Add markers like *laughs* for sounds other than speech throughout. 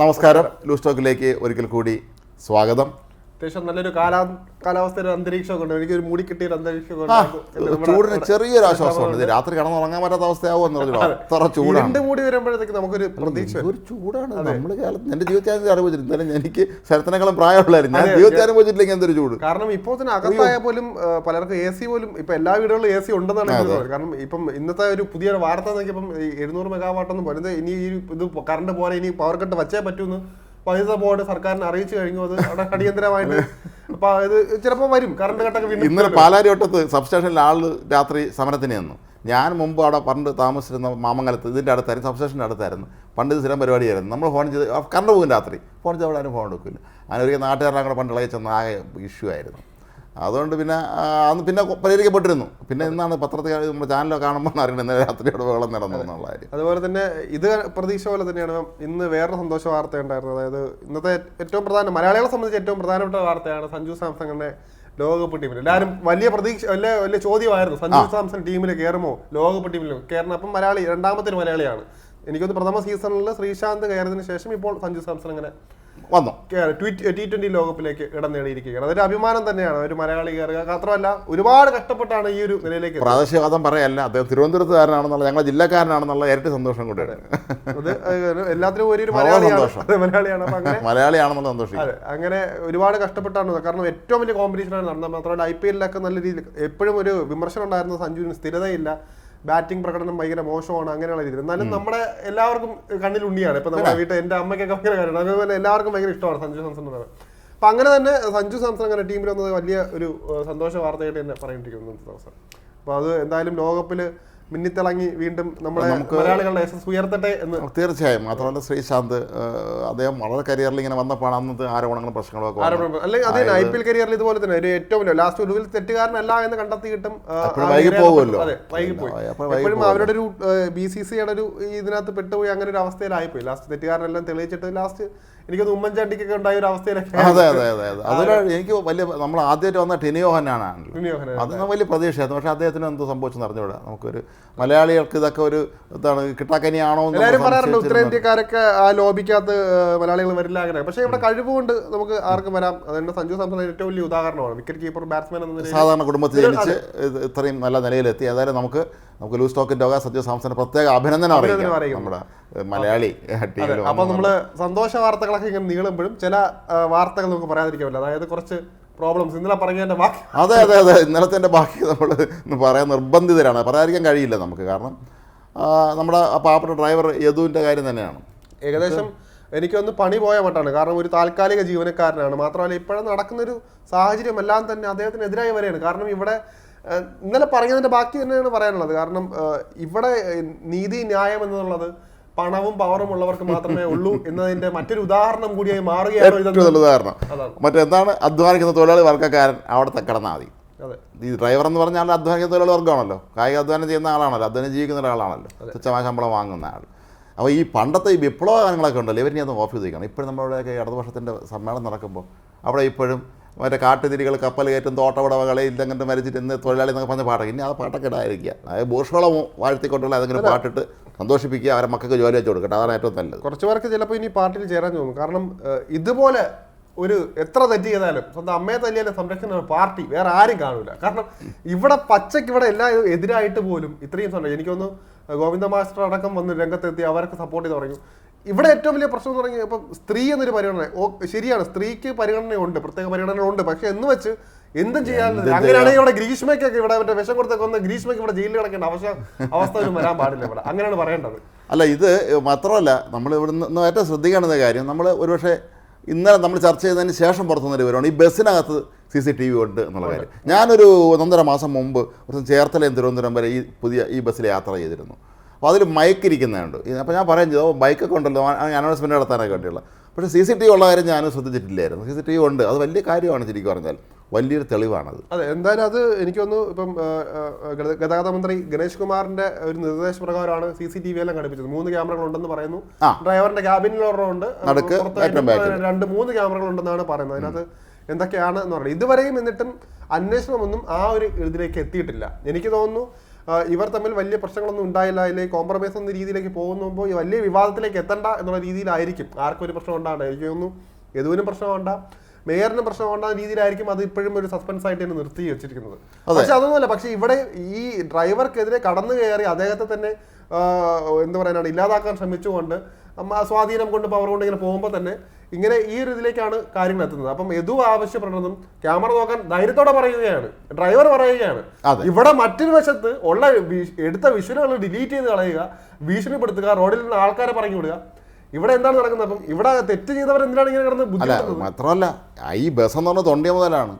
നമസ്കാരം. ലൂസ്റ്റോക്കിലേക്ക് ഒരിക്കൽ കൂടി സ്വാഗതം. അത്യാവശ്യം നല്ലൊരു കാലാ കാലാവസ്ഥയുടെ അന്തരീക്ഷമൊക്കെ ഉണ്ട് എനിക്കൊരു മൂടി കിട്ടിയ ഒരു അന്തരീക്ഷമൊക്കെ ഉണ്ട്. ചൂടിന് ചെറിയൊരു ആശ്വാസമുണ്ട്. രാത്രി രാത്രി കിടന്നുറങ്ങാൻ പറ്റാത്ത അവസ്ഥയാവും എന്ന് പറഞ്ഞു അത്ര ചൂട് രണ്ട് മൂടി വരുമ്പോഴത്തേക്ക് നമുക്കൊരു പ്രതീക്ഷ ഒരു ചൂടാണ്. നമ്മൾ കാലത്ത് എന്റെ ജീവിതത്തിൽ എന്തായാലും എനിക്ക് ശരത്തിനേക്കാളും പ്രായമുള്ളായിരുന്നു ഞാൻ ജീവിതത്തിൽ അനുഭവിച്ചിട്ടില്ലെങ്കിൽ എന്തൊരു ചൂട്? കാരണം ഇപ്പോൾ തന്നെ അകത്തായ പോലും പലർക്കും എ സി പോലും ഇപ്പൊ എല്ലാ വീടുകളിലും എ സി ഉണ്ടെന്നാണ് കാരണം ഇപ്പം ഇന്നത്തെ ഒരു പുതിയ വാർത്ത നോക്കിയപ്പം എഴുന്നൂറ് മെഗാവാട്ടൊന്നും പോലെ ഇനി ഈ ഇത് കറണ്ട് പോലെ ഇനി പവർ കട്ട് വച്ചേ പറ്റൂന്ന് വൈദ്യുത ബോർഡ് സർക്കാരിനെ അറിയിച്ചു കഴിഞ്ഞു. അത് അവിടെ അടിയന്തരമായിട്ട് അപ്പൊ ഇത് ചിലപ്പോൾ വരും. കറണ്ട് കട്ടൊക്കെ വീണ്ടും ഇന്നലെ പാലാരിവട്ടത്ത് സബ്സ്റ്റേഷനിൽ ആൾ രാത്രി സമരത്തിന് നിന്നു ഞാൻ മുമ്പ് അവിടെ പണ്ട് താമസിച്ചിരുന്ന മാമംഗലത്ത് ഇതിന്റെ അടുത്തായിരുന്നു സബ്സ്റ്റേഷന്റെ അടുത്തായിരുന്നു. പണ്ട് ഇത് സ്ഥിരം പരിപാടിയായിരുന്നു. നമ്മൾ ഫോൺ ചെയ്ത് കറണ്ട് പോകും രാത്രി. ഫോൺ ചെയ്ത് അവിടെ ആരും ഫോൺ എടുക്കില്ല. അങ്ങനെ ഒരു നാട്ടുകാരുടെ കൂടെ പണ്ട് ഇളകി ചെന്ന ആകെ ഇഷ്യൂ ആയിരുന്നു. അതുകൊണ്ട് പിന്നെ അന്ന് പിന്നെ പരിഹരിക്കപ്പെട്ടിരുന്നു. പിന്നെ ഇന്നാണ് പത്രത്തിൽ നമ്മുടെ ചാനലൊക്കെ കാണുമ്പോൾ *laughs* അറിയണം ഇന്നലെ രാത്രിയോട് വെള്ളം നടന്നു എന്നുള്ള കാര്യം. അതുപോലെ തന്നെ ഇത് പ്രതീക്ഷ പോലെ തന്നെയാണ് ഇന്ന് വേറെ സന്തോഷ വാർത്ത ഉണ്ടായിരുന്നത്. അതായത് ഇന്നത്തെ ഏറ്റവും പ്രധാന മലയാളികളെ സംബന്ധിച്ച് ഏറ്റവും പ്രധാനപ്പെട്ട വാർത്തയാണ് സഞ്ജു സാംസങ്ങിന്റെ ലോകകപ്പ് ടീമിൽ എല്ലാവരും വലിയ പ്രതീക്ഷ വലിയ വലിയ ചോദ്യമായിരുന്നു. സഞ്ജു സാംസൺ ടീമിൽ കയറുമോ ലോകകപ്പ് ടീമിൽ കയറണം അപ്പം മലയാളി രണ്ടാമത്തെ ഒരു മലയാളിയാണ്. എനിക്കൊന്ന് പ്രഥമ സീസണിൽ ശ്രീശാന്ത് കയറിയതിനു ശേഷം ഇപ്പോൾ സഞ്ജു സാംസൺ അങ്ങനെ വന്നു? ടി ട്വന്റി ലോകകപ്പിലേക്ക് ഇടം നേടിയിരിക്കുകയാണ് അതൊരു അഭിമാനം തന്നെയാണ്. ഒരു മലയാളി കയറുക മാത്രമല്ല ഒരുപാട് കഷ്ടപ്പെട്ടാണ് ഈ ഒരു നിലയിലേക്ക്. പ്രാദേശികവാദം പറയല്ല. അദ്ദേഹം തിരുവനന്തപുരത്തുകാരനാണെന്നുള്ള ഞങ്ങളുടെ ജില്ലക്കാരനാണെന്നുള്ള ഇരട്ടി സന്തോഷം കൂടിയാണ്. അത്. എല്ലാത്തിനും ഒരു മലയാളിയാണ്. മലയാളിയാണെന്നുള്ള സന്തോഷം. അങ്ങനെ ഒരുപാട് കഷ്ടപ്പെട്ടാണ്. കാരണം ഏറ്റവും വലിയ കോമ്പറ്റീഷനാണ് നടന്നത്. മാത്രമല്ല ഐ പി എല്ലിലൊക്കെ നല്ല രീതിയിൽ എപ്പോഴും ഒരു വിമർശനം ഉണ്ടായിരുന്ന സഞ്ജുവിന് സ്ഥിരതയില്ല. ബാറ്റിംഗ് പ്രകടനം ഭയങ്കര മോശമാണ് അങ്ങനെയുള്ള രീതിയിൽ. എന്നാലും നമ്മുടെ എല്ലാവർക്കും കണ്ണിൽ ഉണ്ണിയാണ്. ഇപ്പൊ നമ്മുടെ വീട്ടിൽ എന്റെ അമ്മയ്ക്കൊക്കെ ഭയങ്കര കാര്യമാണ്. അതേപോലെ എല്ലാവർക്കും ഭയങ്കര ഇഷ്ടമാണ് സഞ്ജു സാംസൺ എന്ന് പറയുന്നത് അപ്പൊ അങ്ങനെ തന്നെ സഞ്ജു സാംസൺ അങ്ങനെ ടീമിൽ വന്നത് വലിയ ഒരു സന്തോഷ വാർത്തയായിട്ട് തന്നെ പറയേണ്ടിയിരിക്കുന്നു ദിവസം. അപ്പൊ അത് എന്തായാലും ലോകകപ്പിൽ മിന്നിത്തിളങ്ങി വീണ്ടും നമ്മുടെ മലയാളികളുടെ യശസ് ഉയർത്തട്ടെ എന്ന്. തീർച്ചയായും. മാത്രമല്ല ശ്രീശാന്ത് അദ്ദേഹം വളരെ കരിയറിൽ ഇങ്ങനെ വന്നപ്പോഴാണ് അന്നത്തെ ആരോപണങ്ങളും പ്രശ്നങ്ങളും ഒക്കെ അല്ലെങ്കിൽ അതേ ഐ പി എൽ കരിയറിൽ ഇതുപോലെ തന്നെ ഒരു ഏറ്റവും ലാസ്റ്റ് ഒടുവിൽ തെറ്റുകാരനല്ല എന്ന് കണ്ടെത്തിയിട്ടും വൈകി. പോകുമല്ലോ. അതെ വൈകിപ്പോയി എപ്പോഴും അവരുടെ ഒരു ബി സി സിയുടെ ഒരു ഇതിനകത്ത് പെട്ടുപോയി അങ്ങനെ ഒരു അവസ്ഥയിലായിപ്പോയി. ലാസ്റ്റ് തെറ്റുകാരനെല്ലാം തെളിയിച്ചിട്ട് ലാസ്റ്റ് എനിക്കൊന്ന് ഉമ്മൻചാണ്ടിക്കൊക്കെ ഉണ്ടായ ഒരു അവസ്ഥയിലൊക്കെ അതെ അതെ അതെ അതെ. അതൊരു എനിക്ക് വലിയ നമ്മൾ ആദ്യമായിട്ട് വന്ന ടിനിയോഹനാണ് അത് വലിയ പ്രതീക്ഷയായിരുന്നു. പക്ഷെ അദ്ദേഹത്തിന് എന്ത് സംഭവിച്ചെന്ന് അറിഞ്ഞുകൂടാ നമുക്കൊരു മലയാളികൾക്ക് ഇതൊക്കെ ഒരു ഇതാണ് കിട്ടാക്കനിയാണോ എല്ലാവരും പറയാറുണ്ട് ഉത്തരേന്ത്യക്കാരൊക്കെ ആ ലോബിക്കകത്ത് മലയാളികൾ വരില്ല അങ്ങനെ. പക്ഷേ ഇവിടെ കഴിവുകൊണ്ട് നമുക്ക് ആർക്കും വരാം. അതുകൊണ്ട് സഞ്ജു സാംസൺ ഏറ്റവും വലിയ ഉദാഹരണമാണ്. വിക്കറ്റ് കീപ്പർ ബാറ്റ്സ്മാൻ എന്ന സാധാരണ കുടുംബത്തിൽ ജനിച്ച് ഇത്രയും നല്ല നിലയിലെത്തി. അതായത് നമുക്ക് നമുക്ക് ലൂസ് ടോക്കിന്റെ വക സത്യ സാംസന് പ്രത്യേക അഭിനന്ദനം അറിയാം നമ്മുടെ മലയാളി ടീമിൽ അപ്പൊ നമ്മൾ സന്തോഷ വാർത്തകളൊക്കെ ഇങ്ങനെ നീളുമ്പോഴും ചില വാർത്തകൾ നമുക്ക് പറയാതിരിക്കാമല്ലോ. അതായത് കുറച്ച് പ്രോബ്ലംസ് ഇന്നലെ പറഞ്ഞതിന്റെ ബാക്കി. അതെ അതെ അതെ. ഇന്നലത്തെ എന്റെ ബാക്കി നമ്മൾ ഇന്ന് പറയാൻ നിർബന്ധിതരാണ്. പറയാതിരിക്കാൻ കഴിയില്ല നമുക്ക്. കാരണം നമ്മുടെ പാവപ്പെട്ട ഡ്രൈവർ യദുവിന്റെ കാര്യം തന്നെയാണ്. ഏകദേശം എനിക്കൊന്ന് പണി പോയ മട്ടാണ്. കാരണം ഒരു താൽക്കാലിക ജീവനക്കാരനാണ്. മാത്രമല്ല ഇപ്പോഴും നടക്കുന്നൊരു സാഹചര്യം എല്ലാം തന്നെ അദ്ദേഹത്തിനെതിരായി വരെയാണ്. കാരണം ഇവിടെ ഇന്നലെ പറഞ്ഞതിന്റെ ബാക്കി തന്നെയാണ് പറയാനുള്ളത്. കാരണം ഇവിടെ നീതി ന്യായം എന്നുള്ളത് പണവും പവറും ഉള്ളവർക്ക് മാത്രമേ ഉള്ളൂ എന്നതിന്റെ മറ്റൊരു ഉദാഹരണം കൂടിയായി മാറുകയാണ് ഉദാഹരണം. മറ്റെന്താണ്? അധ്വാനിക്കുന്ന തൊഴിലാളി വർഗക്കാരൻ അവിടെ കിടന്നാൽ മതി. ഈ ഡ്രൈവർ എന്ന് പറഞ്ഞാൽ അധ്വാനിക്കുന്ന തൊഴിലാളി വർഗമാണല്ലോ കായിക അധ്വാനം ചെയ്യുന്ന ആളാണല്ലോ. അധ്വാനം ജീവിക്കുന്ന ഒരാളാണല്ലോ. തുച്ഛമായ ശമ്പളം വാങ്ങുന്ന ആൾ. അപ്പോൾ ഈ പണ്ടത്തെ ഈ വിപ്ലവ ഗാനങ്ങളൊക്കെ ഉണ്ടല്ലോ. ഇവരിനെ അത് ഓഫ് ചെയ്തിരിക്കണം ഇപ്പോഴും നമ്മളിവിടെയൊക്കെ ഇടതുപക്ഷത്തിന്റെ സമ്മേളനം നടക്കുമ്പോൾ അവിടെ ഇപ്പോഴും മറ്റേ കാട്ടുതിരികൾ കപ്പൽ കയറ്റും തോട്ടവിടവകളെ ഇല്ലങ്ങന്റെ മരിച്ചിട്ട് ഇന്ന് തൊഴിലാളി എന്നൊക്കെ പറഞ്ഞ പാട്ടൊക്കെ ഇനി ആ പാട്ടൊക്കെ ഇടാതിരിക്കുക. അതായത് ബൂർഷോളം വാഴ്ത്തിക്കൊണ്ടുള്ള ഏതെങ്കിലും പാട്ടിട്ട് സന്തോഷിപ്പിക്കുക അവരെ മക്കൾക്ക് ജോലി വെച്ച് കൊടുക്കട്ടെ. അതാണ് ഏറ്റവും നല്ലത്. കുറച്ച് പേർക്ക് ചിലപ്പോൾ ഇനി പാർട്ടിയിൽ ചേരാൻ തോന്നും. കാരണം ഇതുപോലെ ഒരു എത്ര തെറ്റ് ചെയ്താലും സ്വന്തം അമ്മയെ തന്നെയല്ല സംരക്ഷണ പാർട്ടി വേറെ ആരും കാണൂല. കാരണം ഇവിടെ പച്ചയ്ക്ക് ഇവിടെ എല്ലാ എതിരായിട്ട് പോലും ഇത്രയും സമയം എനിക്കൊന്ന് ഗോവിന്ദ മാസ്റ്റർ അടക്കം വന്ന് രംഗത്തെത്തി അവരൊക്കെ സപ്പോർട്ട് ചെയ്ത് പറഞ്ഞു ഇവിടെ ഏറ്റവും വലിയ പ്രശ്നം എന്ന് പറഞ്ഞാൽ ഇപ്പം സ്ത്രീ എന്നൊരു പരിഗണന ഓ ശരിയാണ് സ്ത്രീക്ക് പരിഗണനയുണ്ട് പ്രത്യേക പരിഗണനയുണ്ട് പക്ഷെ എന്ന് വെച്ച് എന്തും ചെയ്യാൻ അങ്ങനെയാണെങ്കിൽ ഇവിടെ ഗ്രീഷ്മയ്ക്കൊക്കെ ഇവിടെ മറ്റേ വിഷം കൊടുത്തൊക്കെ വന്ന് ഗ്രീഷ്മയ്ക്ക് ഇവിടെ ജയിലിൽ കിടക്കേണ്ട അവസ്ഥ അവസ്ഥ ഒന്നും വരാൻ പാടില്ല ഇവിടെ. അങ്ങനെയാണ് പറയേണ്ടത്. അല്ല ഇത് മാത്രമല്ല നമ്മൾ ഇവിടെ നിന്ന് ഏറ്റവും ശ്രദ്ധിക്കേണ്ട കാര്യം നമ്മൾ ഒരുപക്ഷെ ഇന്നലെ നമ്മൾ ചർച്ച ചെയ്തതിന് ശേഷം പുറത്തുനിന്ന് വരുവാണ് ഈ ബസ്സിനകത്ത് സി സി ടി വി ഉണ്ട് എന്നുള്ള കാര്യം. ഞാനൊരു ഒന്നര മാസം മുമ്പ് ഒരു ചേർത്തലയും തിരുവനന്തപുരം വരെ ഈ പുതിയ ഈ ബസ്സിൽ യാത്ര ചെയ്തിരുന്നു. അപ്പോൾ അതിൽ മൈക്ക് ഇരിക്കുന്നുണ്ട് അപ്പോൾ ഞാൻ പറയാൻ ചെയ്തു ബൈക്കൊക്കെ ഉണ്ടല്ലോ അനൗൺസ്മെന്റ് നടത്താനൊക്കെ വേണ്ടിയുള്ള. പക്ഷേ സി സി ടി വി ഉള്ള കാര്യം ഞാനും ശ്രദ്ധിച്ചിട്ടില്ലായിരുന്നു. സി സി ടി വി ഉണ്ട്. അത് വലിയ കാര്യമാണ് ശരിക്കും പറഞ്ഞാൽ. വലിയൊരു തെളിവാണത്. അതെ എന്തായാലും അത് എനിക്ക് തോന്നുന്നു ഇപ്പം ഗതാഗത മന്ത്രി ഗണേഷ് കുമാറിന്റെ ഒരു നിർദ്ദേശപ്രകാരമാണ് സി സി ടി വി എല്ലാം ഘടിപ്പിച്ചത്. മൂന്ന് ക്യാമറകൾ ഉണ്ടെന്ന് പറയുന്നു. ഡ്രൈവറിന്റെ ക്യാബിനിൽ ഒരെണ്ണമുണ്ട് രണ്ട് മൂന്ന് ക്യാമറകൾ ഉണ്ടെന്നാണ് പറയുന്നത്. അതിനകത്ത് എന്തൊക്കെയാണ് എന്ന് പറയുന്നത്. ഇതുവരെയും എന്നിട്ടും അന്വേഷണമൊന്നും ആ ഒരു ഇതിലേക്ക് എത്തിയിട്ടില്ല. എനിക്ക് തോന്നുന്നു ഇവർ തമ്മിൽ വലിയ പ്രശ്നങ്ങളൊന്നും ഉണ്ടായില്ല. അല്ലെങ്കിൽ കോംപ്രമൈസ് എന്ന രീതിയിലേക്ക് പോകുമ്പോൾ ഈ വലിയ വിവാദത്തിലേക്ക് എത്തണ്ട എന്നുള്ള രീതിയിലായിരിക്കും. ആർക്കും ഒരു പ്രശ്നം ഉണ്ടാകണ്ട എനിക്ക് തോന്നുന്നു യദുവിനും പ്രശ്നം വേണ്ട മേയറിനും പ്രശ്നം ഉണ്ടാകുന്ന രീതിയിലായിരിക്കും അത് ഇപ്പോഴും ഒരു സസ്പെൻസ് ആയിട്ട് തന്നെ നിർത്തി വെച്ചിരിക്കുന്നത്. പക്ഷെ അതൊന്നുമല്ല പക്ഷെ ഇവിടെ ഈ ഡ്രൈവർക്കെതിരെ കടന്നു കയറി അദ്ദേഹത്തെ തന്നെ എന്താ പറയാനാണ് ഇല്ലാതാക്കാൻ ശ്രമിച്ചുകൊണ്ട് സ്വാധീനം കൊണ്ട് പവർ കൊണ്ട് ഇങ്ങനെ പോകുമ്പോൾ തന്നെ ഇങ്ങനെ ഈ ഒരു ഇതിലേക്കാണ് കാര്യങ്ങൾ എത്തുന്നത്. അപ്പം എതു ആവശ്യപ്പെടുന്നതും ക്യാമറ നോക്കാൻ ധൈര്യത്തോടെ പറയുകയാണ്. ഡ്രൈവർ പറയുകയാണ്. ഇവിടെ മറ്റൊരു വശത്ത് ഉള്ള എടുത്ത വിഷനുകൾ ഡിലീറ്റ് ചെയ്ത് കളയുക ഭീഷണിപ്പെടുത്തുക റോഡിൽ നിന്ന് ആൾക്കാരെ പറഞ്ഞു വിടുക. ഇവിടെ എന്താണ് നടക്കുന്നത്? അപ്പം ഇവിടെ തെറ്റ് ചെയ്തവർ എന്തിനാണ് ഇങ്ങനെ കിടന്ന് ബുദ്ധിമുട്ടുന്നത് മാത്രമല്ല ഈ ബസ് എന്ന് പറഞ്ഞാൽ തൊണ്ടിയ മുതലാണ്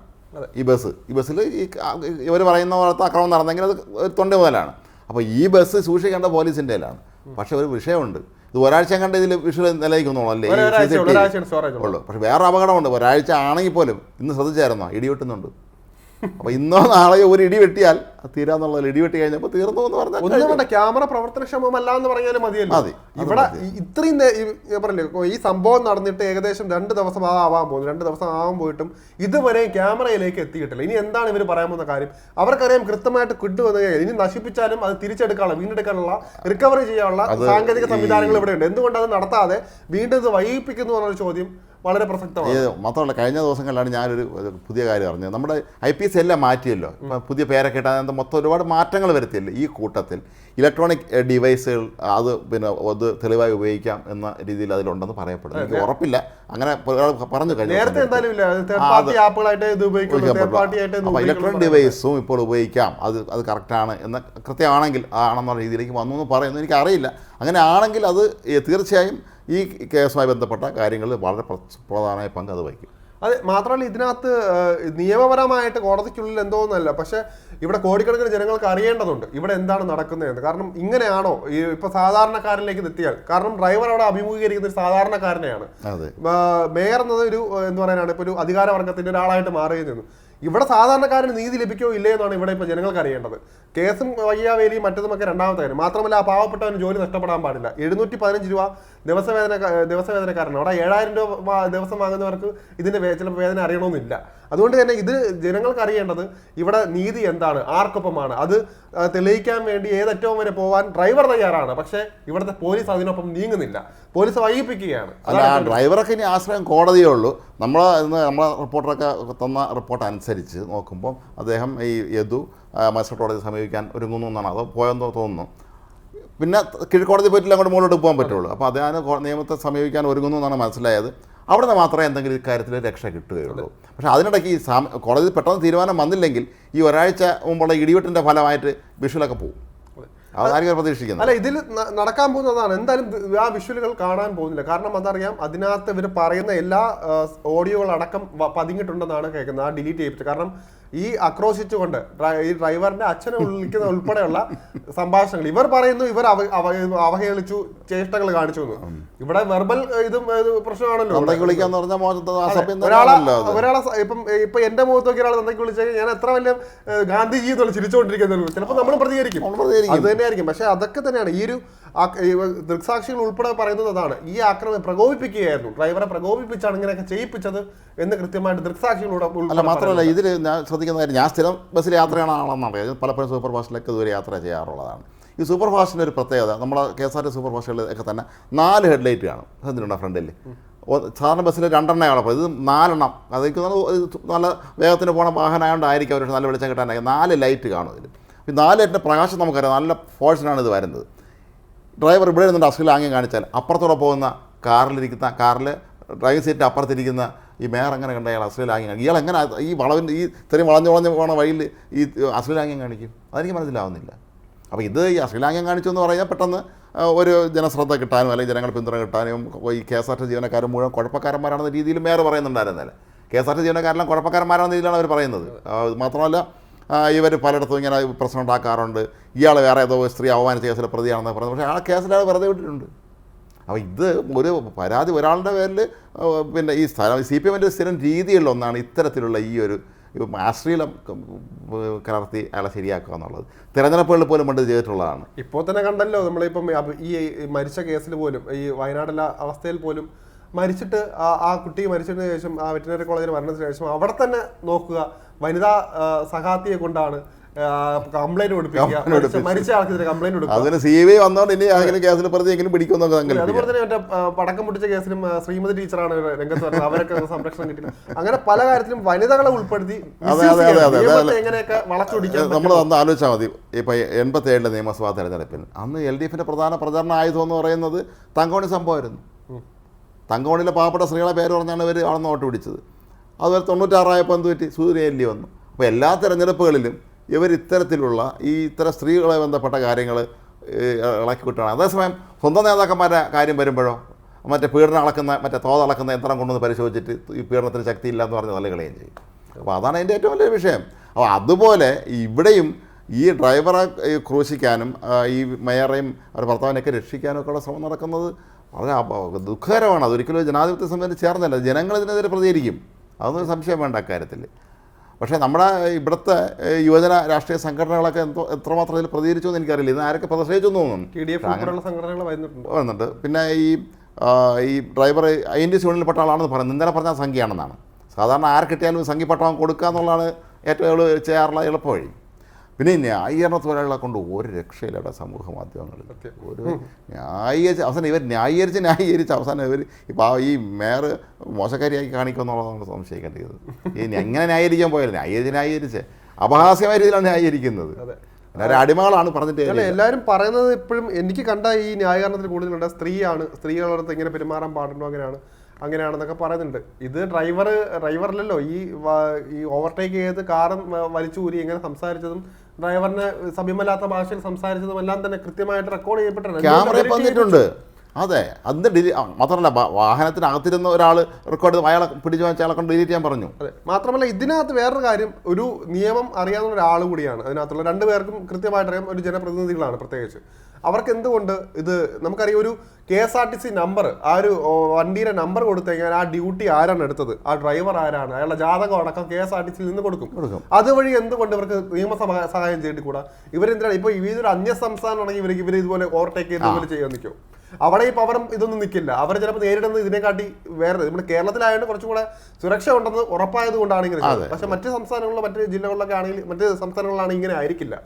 ഈ ബസ് ഈ ബസ്സിൽ ഈ ഇവർ പറയുന്ന പോലത്തെ അക്രമം നടന്നെങ്കിൽ അത് തൊണ്ടിയ മുതലാണ്. അപ്പോൾ ഈ ബസ് സൂക്ഷിക്കേണ്ട പോലീസിന്റെ പക്ഷെ ഒരു വിഷയമുണ്ട്. ഇത് ഒരാഴ്ച കണ്ട ഇതിൽ വിഷു നിലനിൽക്കുന്നുള്ളൂ അല്ലേ ഉള്ളൂ. പക്ഷെ വേറെ അപകടമുണ്ട്. ഒരാഴ്ച ആണെങ്കിൽ പോലും ഇന്ന് ശ്രദ്ധിച്ചായിരുന്നോ? ഇടി വെട്ടുന്നുണ്ട് അപ്പോൾ ഇന്നോ നാളെയോ ഒരു ഇടി വെട്ടിയാൽ അത് തീരാന്നുള്ളതിൽ ഇടി വെട്ടി കഴിഞ്ഞപ്പോൾ തീർന്നു എന്ന് പറഞ്ഞാൽ ഒന്നും ക്യാമറ പ്രവർത്തനക്ഷമമല്ല എന്ന് പറഞ്ഞാലും മതിയല്ലോ. മതി. ഇവിടെ ഇത്രയും പറഞ്ഞില്ലേ ഈ സംഭവം നടന്നിട്ട് ഏകദേശം രണ്ട് ദിവസം ആവാൻ പോകുന്നു. രണ്ട് ദിവസം ആവാൻ പോയിട്ടും ഇതുവരെ ക്യാമറയിലേക്ക് എത്തിയിട്ടില്ല. ഇനി എന്താണ് ഇവർ പറയാൻ പോകുന്ന കാര്യം? അവർക്കറിയാം കൃത്യമായിട്ട് കിട്ടു വന്നു കഴിഞ്ഞാൽ ഇനി നശിപ്പിച്ചാലും അത് തിരിച്ചെടുക്കാനുള്ള വീണ്ടെടുക്കാനുള്ള റിക്കവറി ചെയ്യാനുള്ള സാങ്കേതിക സംവിധാനങ്ങൾ ഇവിടെ ഉണ്ട് എന്തുകൊണ്ട് അത് നടത്താതെ വീണ്ടും ഇത് വൈകിപ്പിക്കുന്നു എന്നൊരു ചോദ്യം വളരെ പ്രസക്തമാണ്. മാത്രമല്ല കഴിഞ്ഞ ദിവസങ്ങളിലാണ് ഞാനൊരു പുതിയ കാര്യം അറിഞ്ഞത്. നമ്മുടെ ഐ പി എസ് എല്ലാം മാറ്റിയല്ലോ. ഇപ്പം പുതിയ പേരൊക്കെ ഇട്ടാൽ അതിനകത്ത് മൊത്തം ഒരുപാട് മാറ്റങ്ങൾ വരുത്തിയല്ലേ ഈ കൂട്ടത്തിൽ. ഇലക്ട്രോണിക് ഡിവൈസുകൾ അത് പിന്നെ അത് തെളിവായി ഉപയോഗിക്കാം എന്ന രീതിയിൽ അതിലുണ്ടെന്ന് പറയപ്പെടുന്നു. എനിക്ക് ഉറപ്പില്ല. അങ്ങനെ പറഞ്ഞു കഴിഞ്ഞു ഇലക്ട്രോണിക് ഡിവൈസും ഇപ്പോൾ ഉപയോഗിക്കാം. അത് അത് കറക്റ്റാണ് എന്ന കൃത്യമാണെങ്കിൽ ആണെന്നുള്ള രീതിയിലേക്ക് വന്നു എന്ന് പറയുന്നു. എനിക്കറിയില്ല. അങ്ങനെ ആണെങ്കിൽ അത് തീർച്ചയായും ഈ കേസുമായി ബന്ധപ്പെട്ട കാര്യങ്ങളിൽ വളരെ പ്ര- പ്രധാനമായ പങ്ക് അത് വഹിക്കും. അത് മാത്രമല്ല ഇതിനകത്ത് നിയമപരമായിട്ട് കോടതിക്കുള്ളിൽ എന്തോന്നല്ല പക്ഷേ ഇവിടെ കോടിക്കണക്കിന് ജനങ്ങൾക്ക് അറിയേണ്ടതുണ്ട് ഇവിടെ എന്താണ് നടക്കുന്നതെന്ന് കാരണം ഇങ്ങനെയാണോ ഈ ഇപ്പൊ സാധാരണക്കാരനിലേക്ക് എത്തിയാൽ കാരണം ഡ്രൈവർ അവിടെ അഭിമുഖീകരിക്കുന്ന ഒരു സാധാരണക്കാരനെയാണ്. മേയർ എന്നത് ഒരു എന്ന് പറയാനാണ് ഇപ്പൊ ഒരു അധികാരവർഗത്തിന്റെ ഒരാളായിട്ട് മാറുകയും ചെയ്യുന്നു. ഇവിടെ സാധാരണക്കാരന് നീതി ലഭിക്കോ ഇല്ലേ എന്നാണ് ഇവിടെ ഇപ്പോൾ ജനങ്ങൾക്ക് അറിയേണ്ടത്. കേസും വയ്യാവേലിയും മറ്റതുമൊക്കെ രണ്ടാമത്തെ കാര്യം. മാത്രമല്ല ആ പാവപ്പെട്ടവന് ജോലി നഷ്ടപ്പെടാൻ പാടില്ല. എഴുന്നൂറ്റി പതിനഞ്ച് രൂപ ദിവസവേതന ദിവസവേതനക്കാരനാണ്. അവിടെ ഏഴായിരം രൂപ ദിവസം വാങ്ങുന്നവർക്ക് ഇതിന്റെ ചിലപ്പോൾ വേദന അറിയണമെന്നില്ല. അതുകൊണ്ട് തന്നെ ഇത് ജനങ്ങൾക്ക് അറിയേണ്ടത് ഇവിടെ നീതി എന്താണ്? ആർക്കൊപ്പമാണ്? അത് തെളിയിക്കാൻ വേണ്ടി ഏതറ്റവും വരെ പോവാൻ ഡ്രൈവർ തയ്യാറാണ്. പക്ഷേ ഇവിടുത്തെ പോലീസ് അതിനൊപ്പം നീങ്ങുന്നില്ല. പോലീസ് വൈകിപ്പിക്കുകയാണ്. അല്ല ഡ്രൈവറൊക്കെ ഇനി ആശ്രയം കോടതിയേ ഉള്ളൂ. നമ്മളെ നമ്മളെ റിപ്പോർട്ടറൊക്കെ തന്ന റിപ്പോർട്ട് അനുസരിച്ച് നോക്കുമ്പോൾ അദ്ദേഹം ഈ യദു കോടതി സമീപിക്കാൻ ഒരുങ്ങുന്നു എന്നാണ്. അത് പോയെന്ന് തോന്നുന്നു. പിന്നെ കീഴ്ക്കോടതി പോയിട്ടില്ല അങ്ങോട്ട് മുകളിലോട്ട് പോകാൻ പറ്റുള്ളൂ. അപ്പോൾ അദ്ദേഹം നിയമത്തെ സമീപിക്കാൻ ഒരുങ്ങുന്നു എന്നാണ് മനസ്സിലായത്. അവിടെ നിന്ന് മാത്രമേ എന്തെങ്കിലും കാര്യത്തിൽ രക്ഷ കിട്ടുകയുള്ളൂ. പക്ഷേ അതിനിടയ്ക്ക് ഈ കോടതി പെട്ടെന്ന് തീരുമാനം വന്നില്ലെങ്കിൽ ഈ ഒരാഴ്ച മുമ്പുള്ള ഇടിവെട്ടിന്റെ ഫലമായിട്ട് വിഷുവിലൊക്കെ പോകും പ്രതീക്ഷിക്കുന്നത് അല്ല ഇതിൽ നടക്കാൻ പോകുന്നതാണ്. എന്തായാലും ആ വിഷ്വലുകൾ കാണാൻ പോകുന്നില്ല. കാരണം അതറിയാം അതിനകത്ത് ഇവർ പറയുന്ന എല്ലാ ഓഡിയോകളടക്കം പതിങ്ങിട്ടുണ്ടെന്നാണ് കേൾക്കുന്നത്. ആ ഡിലീറ്റ് ചെയ്യിപ്പിച്ചത് കാരണം ഈ ആക്രോശിച്ചുകൊണ്ട് ഈ ഡ്രൈവറിന്റെ അച്ഛനെ വിളിക്കുന്ന ഉൾപ്പെടെയുള്ള സംഭാഷണങ്ങൾ. ഇവർ പറയുന്നു ഇവർ അവ- അവ- അവഹേളിച്ചു ചേഷ്ടകൾ കാണിച്ചു ഇവിടെ വെർബൽ ഇതും പ്രശ്നമാണല്ലോ. ഒരാളെ ഇപ്പം ഇപ്പൊ എന്റെ മുഖത്ത് നോക്കി ഒരാൾ തന്തയ്ക്ക് വിളിച്ചാൽ ഞാൻ എത്ര വലിയ ഗാന്ധിജി എന്നുള്ള ചിരിച്ചുകൊണ്ടിരിക്കുന്നത് ചിലപ്പോൾ നമ്മൾ പ്രതികരിക്കും. അത് തന്നെയായിരിക്കും. പക്ഷെ അതൊക്കെ തന്നെയാണ്. ഈ ഒരു ദൃക്സാക്ഷികൾ ഉൾപ്പെടെ പറയുന്നത് അതാണ്. ഈ ആക്രമണം പ്രകോപിപ്പിക്കുകയായിരുന്നു. ഡ്രൈവറെ പ്രകോപിപ്പിച്ചാണ് ഇങ്ങനെയൊക്കെ ചെയ്യിപ്പിച്ചത് എന്ന് കൃത്യമായിട്ട് ദൃക്സാക്ഷികളോട് അല്ല മാത്രമല്ല. ഇതിൽ ഞാൻ ശ്രദ്ധിക്കുന്ന കാര്യം ഞാൻ സ്ഥിരം ബസ്സിൽ യാത്രയാണ് അറിയാം. പലപ്പോഴും സൂപ്പർ ഫാസ്റ്റിലൊക്കെ ഇതുവരെ യാത്ര ചെയ്യാറുള്ളതാണ്. ഈ സൂപ്പർ ഫാസ്റ്റിന്റെ ഒരു പ്രത്യേകത നമ്മളെ K S R T super ഫാസ്റ്റുകളിൽ ഒക്കെ തന്നെ നാല് ഹെഡ് ലൈറ്റ് കാണും ശ്രദ്ധിച്ചിട്ടുണ്ടോ ഫ്രണ്ടിൽ സാധാരണ ബസ്സിൽ രണ്ടെണ്ണേ കാണും ഇത് നാലെണ്ണം. അത് എനിക്ക് നല്ല വേഗത്തിന് പോണ വാഹനമായതുകൊണ്ടായിരിക്കും അവർ നല്ല വെളിച്ചം കിട്ടാനായി. നാല് ലൈറ്റ് കാണും ഇതിൽ ഈ നാല് ലൈറ്റിന്റെ പ്രകാശം നമുക്കറിയാം. നല്ല ഫോഴ്സിനാണ് ഇത് വരുന്നത്. ഡ്രൈവർ ഇവിടെ അശ്ലീല ആംഗ്യം കാണിച്ചാൽ അപ്പുറത്തൂടെ പോകുന്ന കാറിലിരിക്കുന്ന കാറിൽ ഡ്രൈവിംഗ് സീറ്റിന്റെ അപ്പുറത്തിരിക്കുന്ന ഈ മേയർ എങ്ങനെ കണ്ട അയാൾ അശ്ലീല ആംഗ്യം കാണിക്കും? ഇയാൾ എങ്ങനെ ഈ വളവിന്റെ ഈ ഇത്രയും വളഞ്ഞു വളഞ്ഞു പോണ വഴിയിൽ ഈ അശ്ലീല ആംഗ്യം കാണിക്കും? അതെനിക്ക് മനസ്സിലാവുന്നില്ല. അപ്പോൾ ഇത് ഈ അശ്ലീലാംഗ്യം കാണിച്ചു എന്ന് പറഞ്ഞാൽ പെട്ടെന്ന് ഒരു ജനശ്രദ്ധ കിട്ടാനും അല്ലെങ്കിൽ ജനങ്ങൾ പിന്തുണ കിട്ടാനും ഈ കെ എസ് ആർ ടി ജീവനക്കാരും മുഴുവൻ കുഴപ്പക്കാരന്മാരാണെന്ന രീതിയിൽ മേയർ പറയുന്നുണ്ടായിരുന്നല്ലേ? കെ എസ് ആർ ടി ജീവനക്കാരെല്ലാം കുഴപ്പക്കാരന്മാരാണെന്ന രീതിയിലാണ് അവർ പറയുന്നത്. മാത്രമല്ല ഇവർ പലയിടത്തും ഇങ്ങനെ പ്രശ്നം ഉണ്ടാക്കാറുണ്ട്. ഇയാൾ വേറെ ഏതോ സ്ത്രീ അവമാനിച്ച കേസിലെ പ്രതിയാണെന്ന് പറഞ്ഞു. പക്ഷേ ആ കേസിൽ അയാൾ വെറുതെ വിട്ടിട്ടുണ്ട്. അപ്പോൾ ഇത് ഒരു പരാതി ഒരാളുടെ പേരിൽ പിന്നെ ഈ സ്ഥലം സി പി എമ്മിന്റെ സ്ഥിരം രീതിയുള്ള ഒന്നാണ് ഇത്തരത്തിലുള്ള ഈ ഒരു ആശ്രീലം കലർത്തി അയാളെ ശരിയാക്കുക എന്നുള്ളത്. തിരഞ്ഞെടുപ്പുകളിൽ പോലും പണ്ട് ചെയ്തിട്ടുള്ളതാണ്. ഇപ്പോൾ തന്നെ കണ്ടല്ലോ നമ്മളിപ്പം ഈ മരിച്ച കേസിൽ പോലും ഈ വയനാടിലെ അവസ്ഥയിൽ പോലും മരിച്ചിട്ട് ആ ആ കുട്ടി മരിച്ചതിന് ശേഷം ആ വെറ്റിനറി കോളേജിൽ മരണത്തിന് ശേഷം അവിടെ തന്നെ നോക്കുക. വനിതാ സഹാത്തിയെ കൊണ്ടാണ് കംപ്ലൈന്റ് കൊടുപ്പിക്കുക. മരിച്ച-. ആൾക്കെതിരെ കംപ്ലൈന്റ് കൊടുക്കുക. അതിന് സി ബി വന്നോണ്ട് ഇനി അങ്ങനെ കേസിൽ പ്രതി എങ്കിലും പിടിക്കുമെന്നൊക്കെ അതുപോലെ സങ്കല്പിക്കാം. തന്നെ മറ്റേ പടക്കം പൊട്ടിച്ച കേസിലും ശ്രീമതി ടീച്ചറാണ് രംഗത്ത് വരുന്നത് അവരൊക്കെ സംരക്ഷണം കിട്ടി. അങ്ങനെ പല കാര്യത്തിലും വനിതകളെ ഉൾപ്പെടുത്തി. എങ്ങനെയൊക്കെ വളച്ചൊടിക്കാൻ നമ്മൾ അന്ന് ആലോചിച്ചാൽ മതി. ഇപ്പൊ എൺപത്തി ഏഴിലെ നിയമസഭാ തെരഞ്ഞെടുപ്പിൽ. അന്ന് എൽ ഡി എഫിന്റെ പ്രധാന പ്രചരണ ആയുധം എന്ന് പറയുന്നത് തങ്കോണി സംഭവമായിരുന്നു. തങ്കോണിലെ പാവപ്പെട്ട സ്ത്രീകളെ പേര് പറഞ്ഞാണ് ഇവർ അവിടെ നിന്ന് വോട്ട് പിടിച്ചത്. അതുപോലെ തൊണ്ണൂറ്റാറായപ്പോൾ എന്ത് പറ്റി? സൂര്യനെല്ലി വന്നു. അപ്പോൾ എല്ലാ തിരഞ്ഞെടുപ്പുകളിലും ഇവർ ഇത്തരത്തിലുള്ള ഈ ഇത്തരം സ്ത്രീകളെ ബന്ധപ്പെട്ട കാര്യങ്ങൾ ഇളക്കി വിട്ടാണ് അതേസമയം സ്വന്തം നേതാക്കന്മാരുടെ കാര്യം വരുമ്പോഴോ മറ്റേ പീഡനം അളക്കുന്ന മറ്റേ തോത് അളക്കുന്ന യന്ത്രം കൊണ്ടുവന്ന് പരിശോധിച്ചിട്ട് ഈ പീഡനത്തിന് ശക്തിയില്ല എന്ന് പറഞ്ഞ് തള്ളുകളയും ചെയ്യും. അപ്പോൾ അതാണ് അതിന്റെ ഏറ്റവും വലിയ വിഷയം. അപ്പോൾ അതുപോലെ ഇവിടെയും ഈ ഡ്രൈവറെ ക്രൂശിക്കാനും ഈ മേയറേയും അവരുടെ ഭർത്താവിനെയൊക്കെ രക്ഷിക്കാനും ഒക്കെ ശ്രമം നടക്കുന്നത് അപ- ദുഃഖകരമാണ്. അതൊരിക്കലും ജനാധിപത്യ സംബന്ധിച്ച് ചേർന്നല്ല. ജനങ്ങൾ ഇതിനെതിരെ പ്രതികരിക്കും. അതൊന്നും സംശയം വേണ്ട അക്കാര്യത്തിൽ. പക്ഷേ നമ്മുടെ ഇവിടുത്തെ യുവജന രാഷ്ട്രീയ സംഘടനകളൊക്കെ എന്തോ എത്രമാത്രം ഇതിൽ പ്രതികരിച്ചു എന്ന് എനിക്കറിയില്ല. ഇന്ന് ആരൊക്കെ പ്രതിഷേധിച്ചു എന്ന് തോന്നുന്നു. ടി ഡി എഫ് ഉൾപ്പെടെയുള്ള സംഘടനകൾ വരുന്നുണ്ട് വരുന്നുണ്ട് പിന്നെ ഈ ഈ ഡ്രൈവർ സി യൂണിയനിൽപ്പെട്ട ആളാണെന്ന് പറയുന്നത് ഇന്നലെ പറഞ്ഞ സംഖ്യയാണെന്നാണ്. സാധാരണ ആരെ കിട്ടിയാലും സംഖ്യപ്പെട്ടവൻ കൊടുക്കുക എന്നുള്ളതാണ് ഏറ്റവും ചെയ്യാറുള്ള ചെയ്യാറുള്ള എളുപ്പവഴി. പിന്നെ ന്യായീകരണ തൊഴിലാളികളെ കൊണ്ട് ഒരു രക്ഷയില്ല ഇവിടെ സമൂഹ മാധ്യമങ്ങളിൽ. ഒരു ന്യായീകരിച്ച് അവസാനം ഇവർ ന്യായീകരിച്ച് ന്യായീകരിച്ച് അവസാനം ഇവർ ഇപ്പോൾ ഈ മേയർ മോശക്കാരിയാക്കി കാണിക്കുമെന്നുള്ളതാണ് സംശയിക്കേണ്ടത് ഈ എങ്ങനെ ന്യായീകരിക്കാൻ പോയാലും ന്യായീകരിച്ച് ന്യായീകരിച്ച് അപഹാസ്യമായ രീതിയിലാണ് ന്യായീകരിക്കുന്നത്. അടിമകളാണ് പറഞ്ഞിട്ട് അല്ല എല്ലാവരും പറയുന്നത് ഇപ്പോഴും എനിക്ക് കണ്ട ഈ ന്യായീകരണത്തിൽ കൂടുതലുണ്ട്. സ്ത്രീയാണ് സ്ത്രീകളടുത്ത് ഇങ്ങനെ പെരുമാറാൻ പാടുണ്ടോ അങ്ങനെയാണ് അങ്ങനെയാണെന്നൊക്കെ പറയുന്നുണ്ട്. ഇത് ഡ്രൈവർ ഡ്രൈവറിലല്ലോ ഈ ഈ ഓവർടേക്ക് ചെയ്ത് കാറും വലിച്ചു ഊരി ഇങ്ങനെ സംസാരിച്ചതും ഡ്രൈവറിനെ സമയമല്ലാത്ത ഭാഷയിൽ സംസാരിച്ചതും എല്ലാം തന്നെ കൃത്യമായിട്ട് റെക്കോർഡ് ചെയ്യപ്പെട്ടിട്ടുണ്ട്. അതെ അന്ന് ഡിലി മാത്രമല്ല വാഹനത്തിനകത്തിരുന്ന ഒരാൾ റെക്കോർഡ് അയാളെ പിടിച്ചു വെച്ച അയാളെ കൊണ്ട് ഡിലീറ്റ് ചെയ്യാൻ പറഞ്ഞു. അതെ മാത്രമല്ല ഇതിനകത്ത് വേറൊരു കാര്യം ഒരു നിയമം അറിയാവുന്ന ഒരാൾ കൂടിയാണ്. അതിനകത്തുള്ള രണ്ടുപേർക്കും കൃത്യമായിട്ട് അറിയാം ഒരു ജനപ്രതിനിധികളാണ് പ്രത്യേകിച്ച്. അവർക്ക് എന്തുകൊണ്ട് ഇത് നമുക്കറിയാം ഒരു K S R T C number ആ ഒരു വണ്ടിയുടെ നമ്പർ കൊടുത്തു കഴിഞ്ഞാൽ ആ ഡ്യൂട്ടി ആരാണ് എടുത്തത്? ആ ഡ്രൈവർ ആരാണ്? അയാളുടെ ജാതകം അടക്കം കെ എസ് ആർ ടി സിയിൽ നിന്ന് കൊടുക്കും. അതുവഴി എന്തുകൊണ്ട് ഇവർക്ക് നിയമസഭ സഹായം ചെയ്തിട്ട് ഇവരെന്തിനാണ്? ഇപ്പൊ ഇതൊരു അന്യ സംസ്ഥാനമാണെങ്കിൽ ഇവർക്ക് ഇവർ ഇതുപോലെ ഓവർടേക്ക് ചെയ്ത് ഇതുപോലെ ചെയ്യാൻ നിൽക്കും. അവിടെ ഈ പവറും ഇതൊന്നും നിൽക്കില്ല. അവർ ചിലപ്പോൾ നേരിടുന്നത് ഇതിനെക്കാട്ടി വേറെ നമ്മൾ കേരളത്തിലായതുകൊണ്ട് കുറച്ചും കൂടെ സുരക്ഷ ഉണ്ടെന്ന് ഉറപ്പായത് കൊണ്ടാണ് ഇങ്ങനെ പക്ഷെ മറ്റ് സംസ്ഥാനങ്ങളിലോ മറ്റ് ജില്ലകളിലൊക്കെ ആണെങ്കിൽ മറ്റ് സംസ്ഥാനങ്ങളിലാണെങ്കിൽ ഇങ്ങനെ ആയിരിക്കില്ല.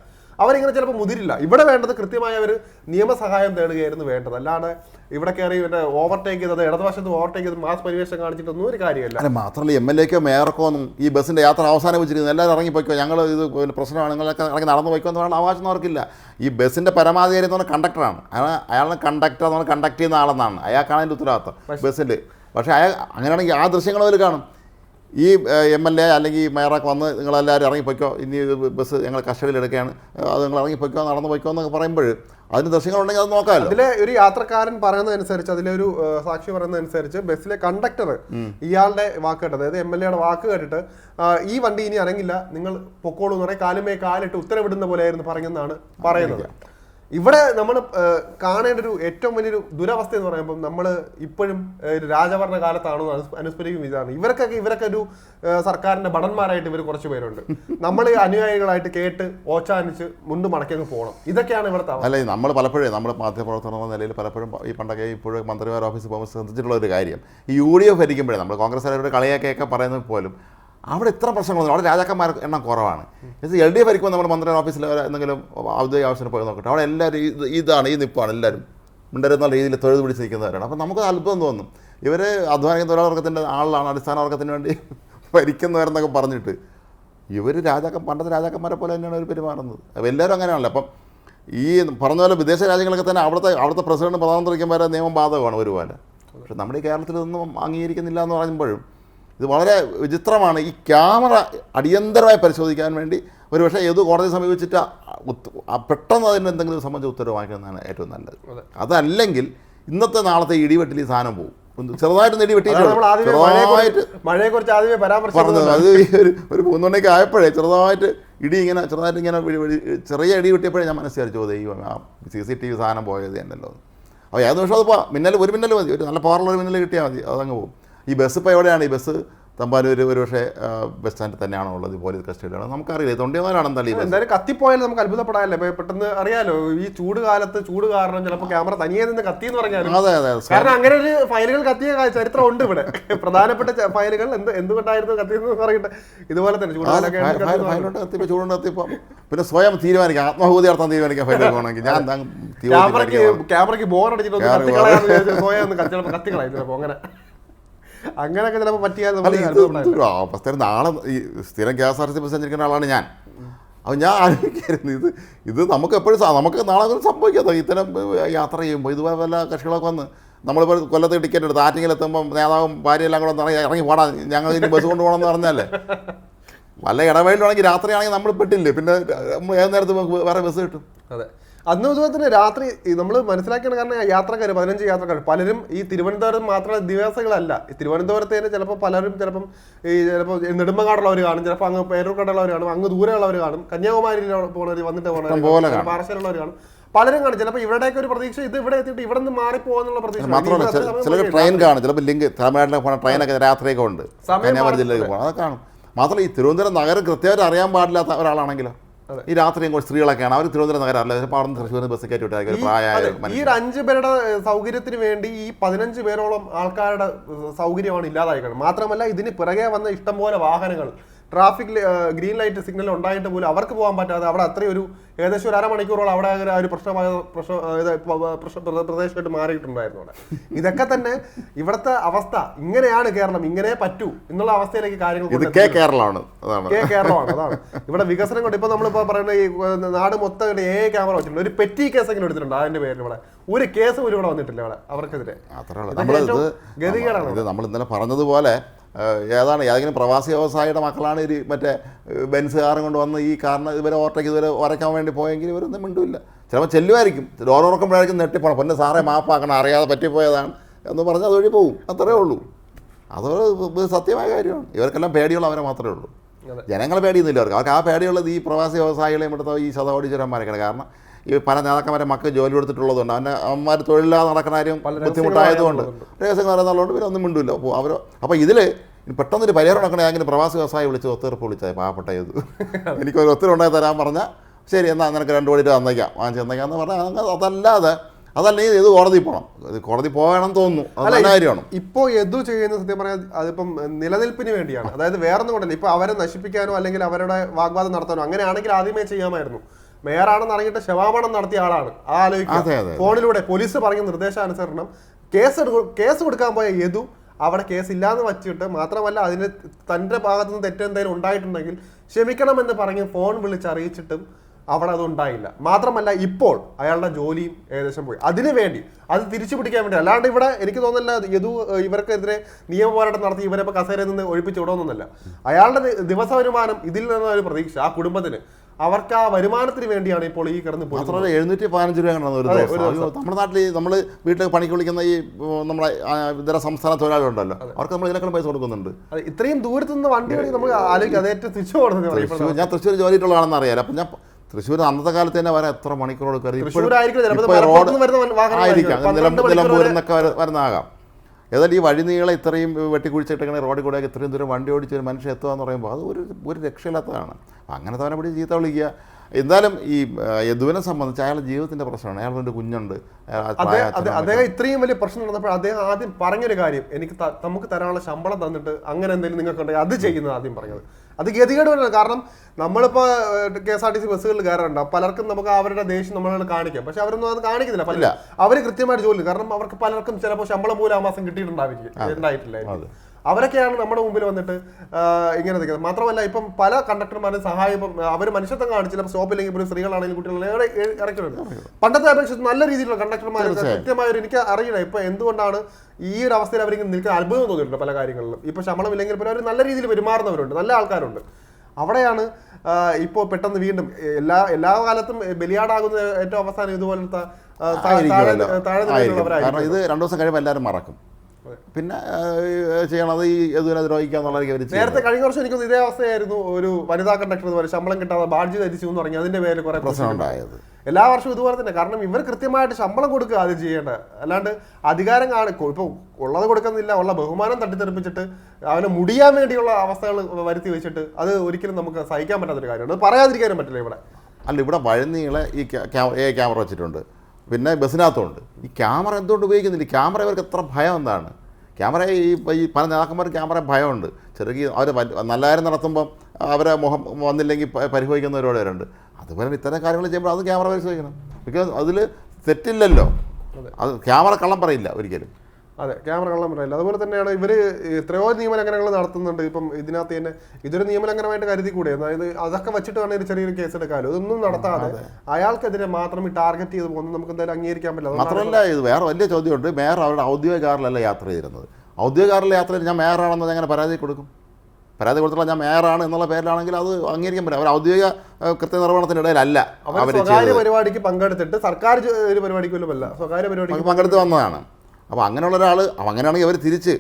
അവരിങ്ങനെ ചിലപ്പോൾ മുതിരില്ല. ഇവിടെ വേണ്ടത് കൃത്യമായ ഒരു നിയമസഹായം തേടുകയായിരുന്നു വേണ്ടത്. അല്ലാതെ ഇവിടെ കയറി പിന്നെ ഓവർടേക്ക് ചെയ്തത് ഇടതുവശത്ത് ഓവർടേക്ക് ചെയ്ത് മാസ് പരിവേഷം കാണിച്ചിട്ടൊന്നും ഒരു കാര്യമല്ല. അല്ല മാത്രമല്ല എം എൽ എക്കോ മേയർക്കോ ഒന്നും ഈ ബസ്സിന്റെ യാത്ര അവസാനം വെച്ചിരിക്കുന്നത് എല്ലാവരും ഇറങ്ങിപ്പോയിക്കോ? ഞങ്ങൾ ഇത് പ്രശ്നമാണ്. നിങ്ങളൊക്കെ ഇറങ്ങി നടന്നു പോയിക്കോ എന്ന് പറയുന്ന അവകാശം അവർക്കില്ല. ഈ ബസ്സിന്റെ പരമാധികാരി എന്ന് പറഞ്ഞാൽ കണ്ടക്ടറാണ് അയാൾ അയാളെ കണ്ടക്ടർ എന്ന് പറഞ്ഞാൽ കണ്ടക്ട് ചെയ്യുന്ന ആളെന്നാണ്. അയാൾക്കാണ് അതിന്റെ ഉത്തരവാദിത്തം ബസ്സിൽ പക്ഷേ അയാൾ അങ്ങനെയാണെങ്കിൽ ആ ദൃശ്യങ്ങൾ അവർ കാണും. ഈ എം എൽ എ അല്ലെങ്കിൽ മേയറൊക്കെ വന്ന് നിങ്ങളെല്ലാവരും ഇറങ്ങിപ്പോയിക്കോ? ഇനി ബസ് ഞങ്ങൾ കസ്റ്റഡിയിലെടുക്കുകയാണ് അത് നിങ്ങൾ ഇറങ്ങിപ്പോയിക്കോ? നടന്നു പോയിക്കോ എന്നൊക്കെ പറയുമ്പോൾ അതിന് ദൃശ്യങ്ങളുണ്ടെങ്കിൽ അത് നോക്കാമല്ലോ. അതിലെ ഒരു യാത്രക്കാരൻ പറയുന്നതനുസരിച്ച് അതിലെ ഒരു സാക്ഷി പറയുന്നതനുസരിച്ച് ബസ്സിലെ കണ്ടക്ടർ ഇയാളുടെ വാക്ക് കേട്ടത്. അതായത് എം എൽ എയുടെ വാക്ക് കേട്ടിട്ട് ഈ വണ്ടി ഇനി ഇറങ്ങില്ല. നിങ്ങൾ പൊക്കോളൂ എന്ന് പറയാം കാലുമേ കാലിട്ട് ഉത്തരവിടുന്ന പോലെയായിരുന്നു പറഞ്ഞെന്നാണ് പറയുന്നത്. ഇവിടെ നമ്മൾ കാണേണ്ട ഒരു ഏറ്റവും വലിയൊരു ദുരവസ്ഥ എന്ന് പറയുമ്പോൾ നമ്മൾ ഇപ്പോഴും രാജഭരണ കാലത്താണോ അനുസ്- അനുസ്മരിക്കും ഇതാണ് ഇവർക്കൊക്കെ ഇവരൊക്കെ ഒരു സർക്കാരിന്റെ ഭടന്മാരായിട്ട് ഇവർ കുറച്ച് പേരുണ്ട്. നമ്മൾ അനുയായികളായിട്ട് കേട്ട് ഓച്ചാനിച്ച് മുണ്ട് മടക്കി അങ്ങ് പോകണം ഇതൊക്കെയാണ് ഇവിടുത്തെ. അല്ല നമ്മൾ പലപ്പോഴും നമ്മൾ മാധ്യമപ്രവർത്തനം നിലയിൽ പലപ്പോഴും ഈ പണ്ടൊക്കെ ഇപ്പോഴും മന്ത്രിമാർ ഓഫീസിൽ പോകുമ്പോൾ ശ്രദ്ധിച്ചിട്ടുള്ള ഒരു കാര്യം. ഈ യു ഡി എഫ് ഭരിക്കുമ്പോഴേ നമ്മൾ കോൺഗ്രസ് കളിയൊക്കെ പറയുന്നത് പോലും അവിടെ ഇത്ര പ്രശ്നങ്ങളൊന്നും അവിടെ രാജാക്കന്മാർ എണ്ണം കുറവാണ്. ഇത് എൽ ഡി എഫ് ഭരിക്കുമ്പോൾ നമ്മുടെ മന്ത്രി ഓഫീസിൽ എന്തെങ്കിലും ഔദ്യോഗിക ആവശ്യത്തിന് പോയി നോക്കട്ടെ. അവിടെ എല്ലാവരും ഇത് ഇതാണ് ഈ നിപ്പാണ് എല്ലാവരും. മിണ്ടരുന്ന രീതിയിൽ തൊഴുത് പിടിച്ച് നിൽക്കുന്നവരാണ് അപ്പോൾ നമുക്ക് അത്ഭുതം തോന്നും. ഇവർ അധ്വാനിക്കുന്ന തൊഴിലാളവർഗത്തിന്റെ ആളാണ് അടിസ്ഥാന വർഗത്തിന് വേണ്ടി *laughs* ഭരിക്കുന്നവരെന്നൊക്കെ പറഞ്ഞിട്ട്. ഇവർ രാജാക്ക പണ്ടത്തെ രാജാക്കന്മാരെ പോലെ തന്നെയാണ് അവർ പെരുമാറുന്നത്. എല്ലാവരും അങ്ങനെയാണല്ലോ. അപ്പം ഈ പറഞ്ഞ പോലെ വിദേശ രാജ്യങ്ങളൊക്കെ തന്നെ അവിടുത്തെ അവിടുത്തെ പ്രസിഡന്റ് പ്രധാനമന്ത്രിക്കന്മാരെ നിയമം ബാധകമാണ് ഒരുപോലെ പക്ഷെ നമ്മുടെ ഈ കേരളത്തിൽ ഇതൊന്നും അംഗീകരിക്കുന്നില്ല എന്ന് പറയുമ്പോഴും ഇത് വളരെ വിചിത്രമാണ്. ഈ ക്യാമറ അടിയന്തരമായി പരിശോധിക്കാൻ വേണ്ടി ഒരു പക്ഷേ ഏത് കോടതി സമീപിച്ചിട്ട് ആ പെട്ടെന്ന് അതിന് എന്തെങ്കിലും സംബന്ധിച്ച് ഉത്തരവ് വാങ്ങിക്കുന്നതാണ് ഏറ്റവും നല്ലത്. അതല്ലെങ്കിൽ ഇന്നത്തെ നാളത്തെ ഇടിവെട്ടിൽ ഈ സാധനം പോകും ചെറുതായിട്ട് കുറിച്ച് മഴയെ കുറിച്ച് ആദ്യമേ പരാമർശിച്ചത് അത് ഒരു ഒരു മൂന്നുമണിക്ക് ആയപ്പോഴേ ചെറുതായിട്ട് ഇടി ഇങ്ങനെ ചെറുതായിട്ട് ഇങ്ങനെ ചെറിയ ഇടി വെട്ടിയപ്പോഴേ ഞാൻ മനസ്സിലാച്ചു ദൈവം ആ സി സി ടി വി സാധനം പോയത് എന്നല്ലോ അപ്പോൾ ഏത് നിമിഷം അത് മിന്നൽ ഒരു മിന്നൽ മതി. ഒരു നല്ല പവറുള്ള ഒരു മിന്നൽ കിട്ടിയാൽ മതി. അതങ്ങ് പോകും ഈ ബസ് ഇപ്പോൾ എവിടെയാണ്? ഈ ബസ് തമ്പാനൂർ ഒരുപക്ഷെ ബസ് സ്റ്റാൻഡിൽ തന്നെയാണോ ഉള്ളത്? പോലീസ് കസ്റ്റഡിയാണ് നമുക്കറിയില്ല. തൊണ്ടിമാനാണെന്ന് തള്ളി എന്തായാലും കത്തിപ്പോയാലും നമുക്ക് അത്ഭുതപ്പെടാനല്ലേ? പെട്ടെന്ന് അറിയാലോ ഈ ചൂട് കാലത്ത് ചൂട് കാരണം ചിലപ്പോൾ ക്യാമറ തനിയെ നിന്ന് കത്തി എന്ന് പറഞ്ഞാലും. അതെ അതെ. കാരണം അങ്ങനെ ഒരു ഫയലുകൾ കത്തിയ ചരിത്രം ഉണ്ട് ഇവിടെ. പ്രധാനപ്പെട്ട ഫയലുകൾ എന്ത് എന്തുകൊണ്ടായിരുന്നു കത്തിയെന്ന് പറയട്ടെ ഇതുപോലെ തന്നെ ചൂടുകാലൊക്കെ കത്തിയപ്പോൾ ചൂടുണ്ട് കത്തിയപ്പോൾ പിന്നെ സ്വയം തീരുമാനിക്കാം. ആത്മഹൂതി നടത്താൻ തീരുമാനിക്കാം ഫയൽ പോകണമെങ്കിൽ. ഞാൻ ക്യാമറയ്ക്ക് ക്യാമറയ്ക്ക് ബോർ അടിച്ചിട്ട് കത്തിക്കളയാന്ന് പോയാൽ ഒന്ന് കത്തി ചിലപ്പോൾ ചിലപ്പോൾ അങ്ങനെ. അങ്ങനെയൊക്കെ ചിലപ്പോൾ പറ്റിയാൽ അവസ്ഥ നാളെ ഈ സ്ഥിരം K S R C bus സഞ്ചരിക്കുന്ന ആളാണ് ഞാൻ. അപ്പം ഞാൻ ആലോചിക്കായിരുന്നു ഇത് ഇത് നമുക്ക് എപ്പോഴും നമുക്ക് നാളെ അങ്ങനെ സംഭവിക്കാത്ത ഇത്തരം യാത്ര ചെയ്യുമ്പോൾ ഇതുപോലെ വല്ല കക്ഷികളൊക്കെ വന്ന് നമ്മളിപ്പോൾ കൊല്ലത്ത് ടിക്കറ്റ് എടുത്ത് ആറ്റിങ്ങിൽ എത്തുമ്പോൾ നേതാവും ഭാര്യ എല്ലാം കൂടെ ഇറങ്ങി ഇറങ്ങി പോടാ ഞങ്ങൾ ഇനി ബസ് കൊണ്ടുപോകണമെന്ന് പറഞ്ഞാലേ പറഞ്ഞല്ലേ? വല്ല ഇടവേളിലാണെങ്കിൽ രാത്രിയാണെങ്കിൽ നമ്മൾ പെട്ടില്ലേ? പിന്നെ നമ്മൾ ഏത് നേരത്ത് വേറെ ബസ് കിട്ടും. അതെ. അന്ന് അതുപോലെ തന്നെ രാത്രി നമ്മൾ മനസ്സിലാക്കിയാണ് കാരണം യാത്രക്കാർ പതിനഞ്ച് യാത്രക്കാർ പലരും ഈ തിരുവനന്തപുരം മാത്രമല്ല ദിവസങ്ങളല്ല. ഈ തിരുവനന്തപുരത്ത് തന്നെ ചിലപ്പോൾ പലരും ചിലപ്പം ഈ ചിലപ്പോൾ നെടുമ്പങ്ങാടുള്ളവർ കാണും ചിലപ്പോൾ അങ്ങ് പേരൂർക്കടുള്ളവർ കാണും അങ്ങ് ദൂരെയുള്ളവർ കാണും കന്യാകുമാരിയിൽ പോണവർ വന്നിട്ട് പോകുന്നവർ പോണവർ കാണും. കാണും. പലരും കാണും. ചിലപ്പോൾ ഇവിടേക്ക് ഒരു പ്രതീക്ഷ ഇത് ഇവിടെ എത്തിയിട്ട് ഇവിടെ നിന്ന് മാറി പോകാന്നുള്ള പ്രതീക്ഷ. മാത്രമല്ല പോയി ട്രെയിൻ കാണും. ചിലപ്പോൾ ലിങ്ക് തമിഴ്നാട്ടിലെ പോകണ ട്രെയിനൊക്കെ രാത്രിയൊക്കെ ഉണ്ട്. കന്യാകുമാരി ജില്ലയിലേക്ക് പോകണം അതൊക്കെ കാണും. മാത്രമല്ല ഈ തിരുവനന്തപുരം നഗരം കൃത്യമായിട്ട് അറിയാൻ പാടില്ലാത്ത ഒരാളാണെങ്കിലോ. ഈ രാത്രിയും കുറച്ച് സ്ത്രീകളൊക്കെയാണ്. അവർ തിരുവനന്തപുരം നഗരം ചിലപ്പോൾ അവിടെ തൃശ്ശൂരിൽ ബസ് കയറ്റി വിട്ടാൽ ഈ- പ്രായമായ ഒരു ഈ ഒരു അഞ്ച് പേരുടെ സൗകര്യത്തിന് വേണ്ടി ഈ പതിനഞ്ച് പേരോളം ആൾക്കാരുടെ സൗകര്യമാണ് ഇല്ലാതായിക്കുന്നത് മാത്രമല്ല ഇതിന് പിറകെ വന്ന ഇഷ്ടംപോലെ വാഹനങ്ങൾ ട്രാഫിക് ഗ്രീൻ ലൈറ്റ് സിഗ്നൽ ഉണ്ടായിട്ട് പോലും അവർക്ക് പോകാൻ പറ്റാതെ അവിടെ അത്രയും ഒരു ഏകദേശം ഒരു അരമണിക്കൂറോളം അവിടെ അങ്ങനെ ഒരു പ്രശ്നമായ പ്രശ്നം ആ, പ്രദേശമായിട്ട് മാറിയിട്ടുണ്ടായിരുന്നു അവിടെ. ഇതൊക്കെ തന്നെ ഇവിടുത്തെ അവസ്ഥ. ഇങ്ങനെയാണ് കേരളം ഇങ്ങനെ പറ്റൂ എന്നുള്ള അവസ്ഥയിലേക്ക് കാര്യങ്ങൾ കേരളമാണ്. കേ കേരളമാണ് അതാണ്. ഇവിടെ വികസനം കൊണ്ട് ഇപ്പൊ നമ്മളിപ്പോ പറയുന്ന ഈ നാട് മൊത്തം ഏ ക്യാമറ വെച്ചിട്ടുണ്ട്. ഒരു പെറ്റി കേസ് കേസെങ്കിലും എടുത്തിട്ടുണ്ട് അതിന്റെ പേരിൽ ഇവിടെ. ഒരു കേസ് പോലും ഇവിടെ വന്നിട്ടില്ല ഇവിടെ അവർക്കെതിരെ. ഗതികേടാണ്. നമ്മൾ ഇന്നലെ പറഞ്ഞതുപോലെ ഏതാണ്? ഏതെങ്കിലും പ്രവാസി വ്യവസായിയുടെ മക്കളാണ് ഇത് മറ്റേ ബെൻസ് കാറും കൊണ്ട് വന്ന് ഈ കാറിന് ഇവരെ ഓവർടേക്ക് ഇതുവരെ ഉരയ്ക്കാൻ വേണ്ടി പോയെങ്കിൽ ഇവരൊന്നും മിണ്ടൂല്ല. ചിലപ്പോൾ ചെല്ലുമായിരിക്കും. ഡോർ ഉറക്കുമ്പോഴായിരിക്കും നെട്ടിപ്പോണം പൊന്നെ സാറേ മാപ്പാക്കണം അറിയാതെ പറ്റിപ്പോയതാണ് എന്ന് പറഞ്ഞ് അതുവഴി പോകും അത്രേ ഉള്ളൂ. അതൊരു സത്യമായ കാര്യമാണ്. ഇവർക്കെല്ലാം പേടിയുള്ള അവരെ മാത്രമേ ഉള്ളൂ. ജനങ്ങളെ പേടിയൊന്നുമില്ല അവർക്ക്. അവർക്ക് ആ പേടിയുള്ളത് ഈ പ്രവാസി വ്യവസായികളെയും ഇവിടുത്തെ ഈ ശതകോടീശ്വരന്മാരൊക്കെയാണ് കാരണം ഈ പല നേതാക്കന്മാരെ മക്കൾ ജോലി കൊടുത്തിട്ടുള്ളതുകൊണ്ട് അവന്റെ അവന്മാർ തൊഴിലില്ലാതെ നടക്കുന്ന കാര്യം ബുദ്ധിമുട്ടായതുകൊണ്ട്. രഹസ്യങ്ങൾ അറിയുന്നതുകൊണ്ട് പിന്നെ ഒന്നും മിണ്ടില്ല. അപ്പോൾ അവർ അപ്പോൾ ഇതിൽ പെട്ടെന്നൊരു പരിഹാരം നടക്കണേ അങ്ങനെ പ്രവാസി വ്യവസായി വിളിച്ച് ഒത്തീർപ്പ് വിളിച്ചത് പാവപ്പെട്ട ഇത്. *laughs* എനിക്കൊരു ഒത്തിരി ഉണ്ടായി തരാൻ പറഞ്ഞാൽ ശരി എന്നാൽ നിനക്ക് രണ്ട് കോടി രൂപ തന്നേക്കാം വാങ്ങിച്ച് തന്നേക്കാന്ന് പറഞ്ഞാൽ അതല്ലാതെ അതല്ലെങ്കിൽ ഇത് കോടതി പോകണം ഇത് കോടതി പോകണം തോന്നുന്നു. അത് അല്ല, കാര്യമാണ്. ഇപ്പോ എതു ചെയ്യുന്ന സത്യം പറയാൻ അതിപ്പം നിലനിൽപ്പിന് വേണ്ടിയാണ്. അതായത് വേറൊന്നും കൊണ്ടല്ല. ഇപ്പോൾ അവരെ നശിപ്പിക്കാനോ അല്ലെങ്കിൽ അവരുടെ വാഗ്വാദം നടത്താനോ അങ്ങനെയാണെങ്കിൽ ആദ്യമേ ചെയ്യാമായിരുന്നു. മേയറാണെന്ന് അറിഞ്ഞിട്ട് ശവാമണം നടത്തിയ ആളാണ്. ആ ആലോചിക്കുക. ഫോണിലൂടെ പോലീസ് പറഞ്ഞ നിർദ്ദേശാനുസരണം കേസ് കേസ് കൊടുക്കാൻ പോയ യദു അവിടെ കേസ് ഇല്ലാന്ന് വച്ചിട്ട് മാത്രമല്ല അതിന് തന്റെ ഭാഗത്തു നിന്ന് തെറ്റെന്തെങ്കിലും ഉണ്ടായിട്ടുണ്ടെങ്കിൽ ക്ഷമിക്കണമെന്ന് പറഞ്ഞ് ഫോൺ വിളിച്ച് അറിയിച്ചിട്ടും അവിടെ അത് ഉണ്ടായില്ല. മാത്രമല്ല ഇപ്പോൾ അയാളുടെ ജോലിയും ഏകദേശം പോയി. അതിനു വേണ്ടി അത് തിരിച്ചു പിടിക്കാൻ വേണ്ടി അല്ലാണ്ട് ഇവിടെ എനിക്ക് തോന്നുന്നില്ല യദു ഇവർക്കെതിരെ നിയമ പോരാട്ടം നടത്തി ഇവരെ ഇപ്പൊ കസേരയിൽ നിന്ന് ഒഴിപ്പിച്ചു വിടുമെന്നല്ല അയാളുടെ ദിവസ വരുമാനം ഇതിൽ നിന്നൊരു പ്രതീക്ഷ ആ കുടുംബത്തിന്. അവർക്ക് ആ വരുമാനത്തിന് വേണ്ടിയാണ് ഇപ്പോൾ ഈ കിടന്ന് പോയി മാത്രമല്ല എഴുന്നൂറ്റി പതിനഞ്ച് രൂപ കണ്ടത് ഒരു ദിവസം. നമ്മുടെ നാട്ടിൽ നമ്മൾ വീട്ടിൽ പണിക്ക് വിളിക്കുന്ന ഈ നമ്മുടെ ഇതര സംസ്ഥാന തൊഴിലാളികളുണ്ടല്ലോ. അവർക്ക് നമ്മൾ ഇതിനേക്കാളും പൈസ കൊടുക്കുന്നുണ്ട്. ഇത്രയും ദൂരത്ത് നിന്ന് വണ്ടി ഓടി നമുക്ക് ആലോചിക്കാം. അത് ഏറ്റവും തിരിച്ചു ഞാൻ തൃശ്ശൂർ ജോലിയിട്ടുള്ളതാണെന്ന് അറിയാലോ. അപ്പം ഞാൻ തൃശ്ശൂർ അന്നത്തെ കാലത്ത് തന്നെ വരെ എത്ര മണിക്കൂർ. ആയിരിക്കാം. പന്ത്രണ്ട് നിലം- മണിക്കൂർ നിലമ്പൂരിൽ വരെ- നിന്നൊക്കെ വരുന്നതാകാം. ഏതായാലും ഈ വഴി നീളെ ഇത്രയും വെട്ടിക്കുഴിച്ചിട്ടിങ്ങനെ റോഡിൽ കൂടെ ഇത്രയും ദൂരം വണ്ടി ഓടിച്ച് ഒരു മനുഷ്യൻ എത്തുക എന്ന് പറയുമ്പോൾ അത് ഒരു ഒരു രക്ഷയില്ലാത്തതാണ്. അപ്പം അങ്ങനെ തവണ പിടിച്ച് ചീത്ത വിളിക്കുക. എന്തായാലും ഈ യദുവിനെ സംബന്ധിച്ച് അയാളുടെ ജീവിതത്തിന്റെ പ്രശ്നമാണ്. അയാളുടെ ഒരു കുഞ്ഞുണ്ട്. അദ്ദേഹം ഇത്രയും വലിയ പ്രശ്നം നടന്നപ്പോൾ അദ്ദേഹം ആദ്യം പറഞ്ഞൊരു കാര്യം എനിക്ക് നമുക്ക് തരാനുള്ള ശമ്പളം തന്നിട്ട് അങ്ങനെ എന്തെങ്കിലും നിങ്ങൾക്കുണ്ടെങ്കിൽ അത് ചെയ്യുന്നത് ആദ്യം പറഞ്ഞത്. അത് ഗതികേട് വരുന്നത് കാരണം നമ്മളിപ്പോ K S R T C ബസ്സുകളിൽ കയറുന്നുണ്ട് പലർക്കും നമുക്ക് അവരുടെ ദേഷ്യം നമ്മളെ കാണിക്കാം. പക്ഷെ അവരൊന്നും അത് കാണിക്കുന്നില്ല. പല അവർ കൃത്യമായിട്ട് ജോലി കാരണം അവർക്ക് പലർക്കും ചിലപ്പോൾ ശമ്പളം പോലും ആ മാസം കിട്ടിയിട്ടുണ്ടാവില്ല ഉണ്ടായിട്ടില്ല അവരൊക്കെയാണ് നമ്മുടെ മുമ്പിൽ വന്നിട്ട് ഇങ്ങനെ നിൽക്കുന്നത്. മാത്രമല്ല ഇപ്പം പല കണ്ടക്ടർമാരും സഹായം ഇപ്പം അവർ മനുഷ്യത്വം കാണിച്ചു ചിലപ്പോൾ സ്റ്റോപ്പില്ലെങ്കിൽ പോലും സ്ത്രീകളാണെങ്കിലും കുട്ടികളാണെങ്കിലും ഇറക്കുന്നുണ്ട് പണ്ടത്തെ അപേക്ഷിച്ച് നല്ല രീതിയിലുള്ള കണ്ടക്ടർമാർ കൃത്യമായ ഒരു എനിക്ക് അറിയില്ല ഇപ്പൊ എന്തുകൊണ്ടാണ് ഈ ഒരു അവസ്ഥയിൽ അവരിങ്ങനെ നിൽക്കാൻ അത്ഭുതം തോന്നിയിട്ടുണ്ട് പല കാര്യങ്ങളിലും. ഇപ്പൊ ശമളം ഇല്ലെങ്കിൽ പോലും അവർ നല്ല രീതിയിൽ പെരുമാറുന്നവരുണ്ട്. നല്ല ആൾക്കാരുണ്ട്. അവിടെയാണ് ഇപ്പോൾ പെട്ടെന്ന് വീണ്ടും എല്ലാ എല്ലാ കാലത്തും ബലിയാടാകുന്ന ഏറ്റവും അവസാനം ഇതുപോലത്തെ കാരണം ഇത് രണ്ടു ദിവസം കഴിയുമ്പോൾ എല്ലാവരും മറക്കും. പിന്നെ ചെയ്യണത് ഈ യദുവിനെ ദ്രോഹിക്കുക എന്നുള്ളതായിരിക്കും അവർ നേരത്തെ കഴിഞ്ഞ വർഷം എനിക്കൊന്ന് ഇതേ അവസ്ഥയായിരുന്നു ഒരു വനിതാ കണ്ടക്ടർ എന്ന് പറയും ശമ്പളം കിട്ടാതെ ബാഡ്ജ് ധരിച്ചു എന്ന് പറഞ്ഞു അതിന്റെ പേരിൽ കുറെ പ്രശ്നം ഉണ്ടായത്. എല്ലാ വർഷവും ഇതുപോലെ തന്നെ. കാരണം ഇവർ കൃത്യമായിട്ട് ശമ്പളം കൊടുക്കുക ആദ്യം ചെയ്യേണ്ട അല്ലാണ്ട് അധികാരം കാണി ഇപ്പൊ ഉള്ളത് കൊടുക്കുന്നില്ല. ഉള്ള ബഹുമാനം തട്ടിത്തെറിപ്പിച്ചിട്ട് അവനെ മുടിയാൻ വേണ്ടിയുള്ള അവസ്ഥകൾ വരുത്തി വെച്ചിട്ട് അത് ഒരിക്കലും നമുക്ക് സഹിക്കാൻ പറ്റാത്തൊരു കാര്യമാണ്. അത് പറയാതിരിക്കാനും പറ്റില്ല ഇവിടെ. അല്ല ഇവിടെ വഴുന്നീളെ ഈ ക്യാമറ വെച്ചിട്ടുണ്ട്. പിന്നെ ബസ്സിനകത്തുണ്ട്. ഈ ക്യാമറ എന്തുകൊണ്ട് ഉപയോഗിക്കുന്നില്ല? ക്യാമറ ഇവർക്ക് എത്ര ഭയം എന്താണ്? ക്യാമറ ഈ ഈ പല നേതാക്കന്മാർക്ക് ക്യാമറ ഭയമുണ്ട്. ചെറുക്കി അവർ നല്ല കാര്യം നടത്തുമ്പം അവരെ മുഖം വന്നില്ലെങ്കിൽ പ- പരിഭവിക്കുന്ന ഒരുപാട് പേരുണ്ട് അതുപോലെ ഇത്തരം കാര്യങ്ങൾ ചെയ്യുമ്പോൾ അത് ക്യാമറ പരിശോധിക്കണം. ബിക്കോസ് അതിൽ തെറ്റില്ലല്ലോ. അത് ക്യാമറ കള്ളം പറയില്ല ഒരിക്കലും. അതെ ക്യാമറ കള്ളം പറയില്ല. അതുപോലെ തന്നെയാണ് ഇവർ എത്രയോ നിയമലംഘനങ്ങൾ നടത്തുന്നുണ്ട്. ഇപ്പം ഇതിനകത്ത് തന്നെ ഇതൊരു നിയമലംഘനമായിട്ട് കരുതി കൂടെ. അതായത് അതൊക്കെ വെച്ചിട്ട് വേണമെങ്കിൽ ചെറിയൊരു കേസ് എടുക്കാമല്ലോ. ഇതൊന്നും നടത്താതെ അയാൾക്കെതിരെ മാത്രം ഈ ടാർഗറ്റ് ചെയ്ത് പോകുന്നത് നമുക്ക് എന്തായാലും അംഗീകരിക്കാൻ പറ്റില്ല. മാത്രമല്ല ഇത് വേറെ വലിയ ചോദ്യമുണ്ട്. മേയർ അവരുടെ ഔദ്യോഗിക കാറിലല്ല യാത്ര ചെയ്തിരുന്നത് ഔദ്യോഗിക കാറിലെ യാത്ര ചെയ്ത് ഞാൻ മേയറാണെന്ന് എങ്ങനെ പരാതി കൊടുക്കും? പരാതി കൊടുത്തുള്ള ഞാൻ മേയറാണ് എന്നുള്ള പേരിലാണെങ്കിൽ അത് അംഗീകരിക്കാൻ പറ്റില്ല. അവർ ഔദ്യോഗിക കൃത്യനിർവഹണത്തിനിടയിലല്ല അവർ സ്വകാര്യ പരിപാടിക്ക് പങ്കെടുത്തിട്ട് സർക്കാർ ഒരു പരിപാടിക്ക് പോലും അല്ല. സ്വകാര്യ പരിപാടിക്ക് പങ്കെടുത്ത് വന്നതാണ്. അപ്പോൾ അങ്ങനെയുള്ള ഒരാൾ അങ്ങനെയാണെങ്കിൽ അവർ തിരിച്ച്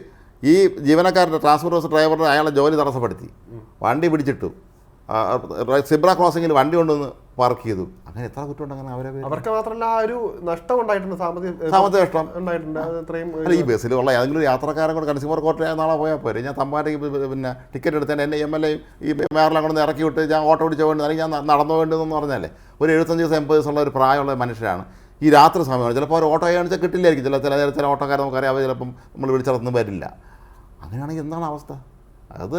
ഈ ജീവനക്കാരുടെ ട്രാൻസ്പോർട്ട് ബസ് ഡ്രൈവറുടെ അയാളെ ജോലി തടസ്സപ്പെടുത്തി. വണ്ടി പിടിച്ചിട്ടു. സിബ്ര ക്രോസിങ്ങിൽ വണ്ടി കൊണ്ടുവന്ന് പാർക്ക് ചെയ്തു. അങ്ങനെ എത്ര കുറ്റമുണ്ട് അങ്ങനെ അവരെ? അവർക്ക് മാത്രമല്ല ആ ഒരു നഷ്ടം ഉണ്ടായിട്ടുണ്ട് സാമ്പത്തിക സാമ്പത്തിക നഷ്ടം. ഉണ്ടായിട്ടുണ്ട്. അത്രയും ഈ ബസ്സിലുള്ള ഏതെങ്കിലും ഒരു യാത്രക്കാരൻ കൂടെ കൺസ്യൂമർ കോർട്ടിൽ നാളെ പോയാൽ പോരെ. ഞാൻ തമ്പാനേക്ക് പിന്നെ ടിക്കറ്റ് എടുത്തേണ്ട എന്നെ എം എൽ എ ഈ മേയറിനെ അങ്ങോട്ട് ഇറക്കി വിട്ട് ഞാൻ ഓട്ടോ പിടിച്ച് വേണ്ടി അല്ലെങ്കിൽ ഞാൻ നടന്നു വേണ്ടതെന്ന് പറഞ്ഞാലേ ഒരു എഴുപത്തഞ്ച് ദിവസം എൺപത് ദിവസമുള്ള ഒരു പ്രായമുള്ള മനുഷ്യരാണ്. ഈ രാത്രി സമയമാണ്. ചിലപ്പോൾ ഒരു ഓട്ടോ കാണിച്ചാൽ കിട്ടില്ലായിരിക്കും. ചില ചില ചില ഓട്ടോക്കാരെ നമുക്കറിയാം. അവർ ചിലപ്പം നമ്മൾ വിളിച്ചിടത്തുനിന്ന് വരില്ല. അങ്ങനെയാണെങ്കിൽ എന്താണ് അവസ്ഥ? അത്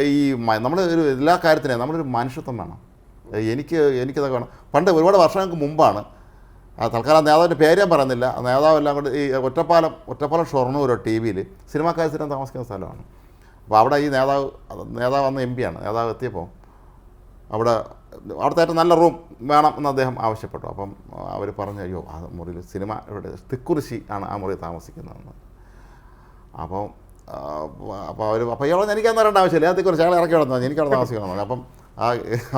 ഈ നമ്മൾ ഒരു എല്ലാ കാര്യത്തിനും നമ്മളൊരു മനുഷ്യത്വം വേണം. എനിക്ക് എനിക്കതൊക്കെ വേണം. പണ്ട് ഒരുപാട് വർഷങ്ങൾക്ക് മുമ്പാണ് ആ തൽക്കാലം നേതാവിന്റെ പേര് ഞാൻ പറയുന്നില്ല. നേതാവ് എല്ലാം കൂടി ഈ ഒറ്റപ്പാലം ഒറ്റപ്പാലം ഷൊർണൂർ ടി വിയിൽ സിനിമാക്കാർ സ്ഥിരം താമസിക്കുന്ന സ്ഥലമാണ്. അപ്പോൾ അവിടെ ഈ നേതാവ് നേതാവ് അന്ന് എം പിയാണ് നേതാവ് എത്തിയപ്പോൾ അവിടെ അവിടുത്തെ ഏറ്റവും നല്ല റൂം വേണം എന്ന് അദ്ദേഹം ആവശ്യപ്പെട്ടു. അപ്പം അവർ പറഞ്ഞു അയ്യോ ആ മുറിയിൽ സിനിമ ഇവിടെ തിക്കുറിശി ആണ് ആ മുറിയിൽ താമസിക്കുന്നതെന്ന്. അപ്പോൾ അപ്പോൾ അവർ അപ്പോൾ ഇയാളെ എനിക്ക് അന്ന് വരേണ്ട ആവശ്യമില്ല. അതിനെക്കുറിച്ച് അയാൾ ഇറക്കി വിടുന്നത് എനിക്ക് അവിടെ താമസിക്കണം പറഞ്ഞു. അപ്പം ആ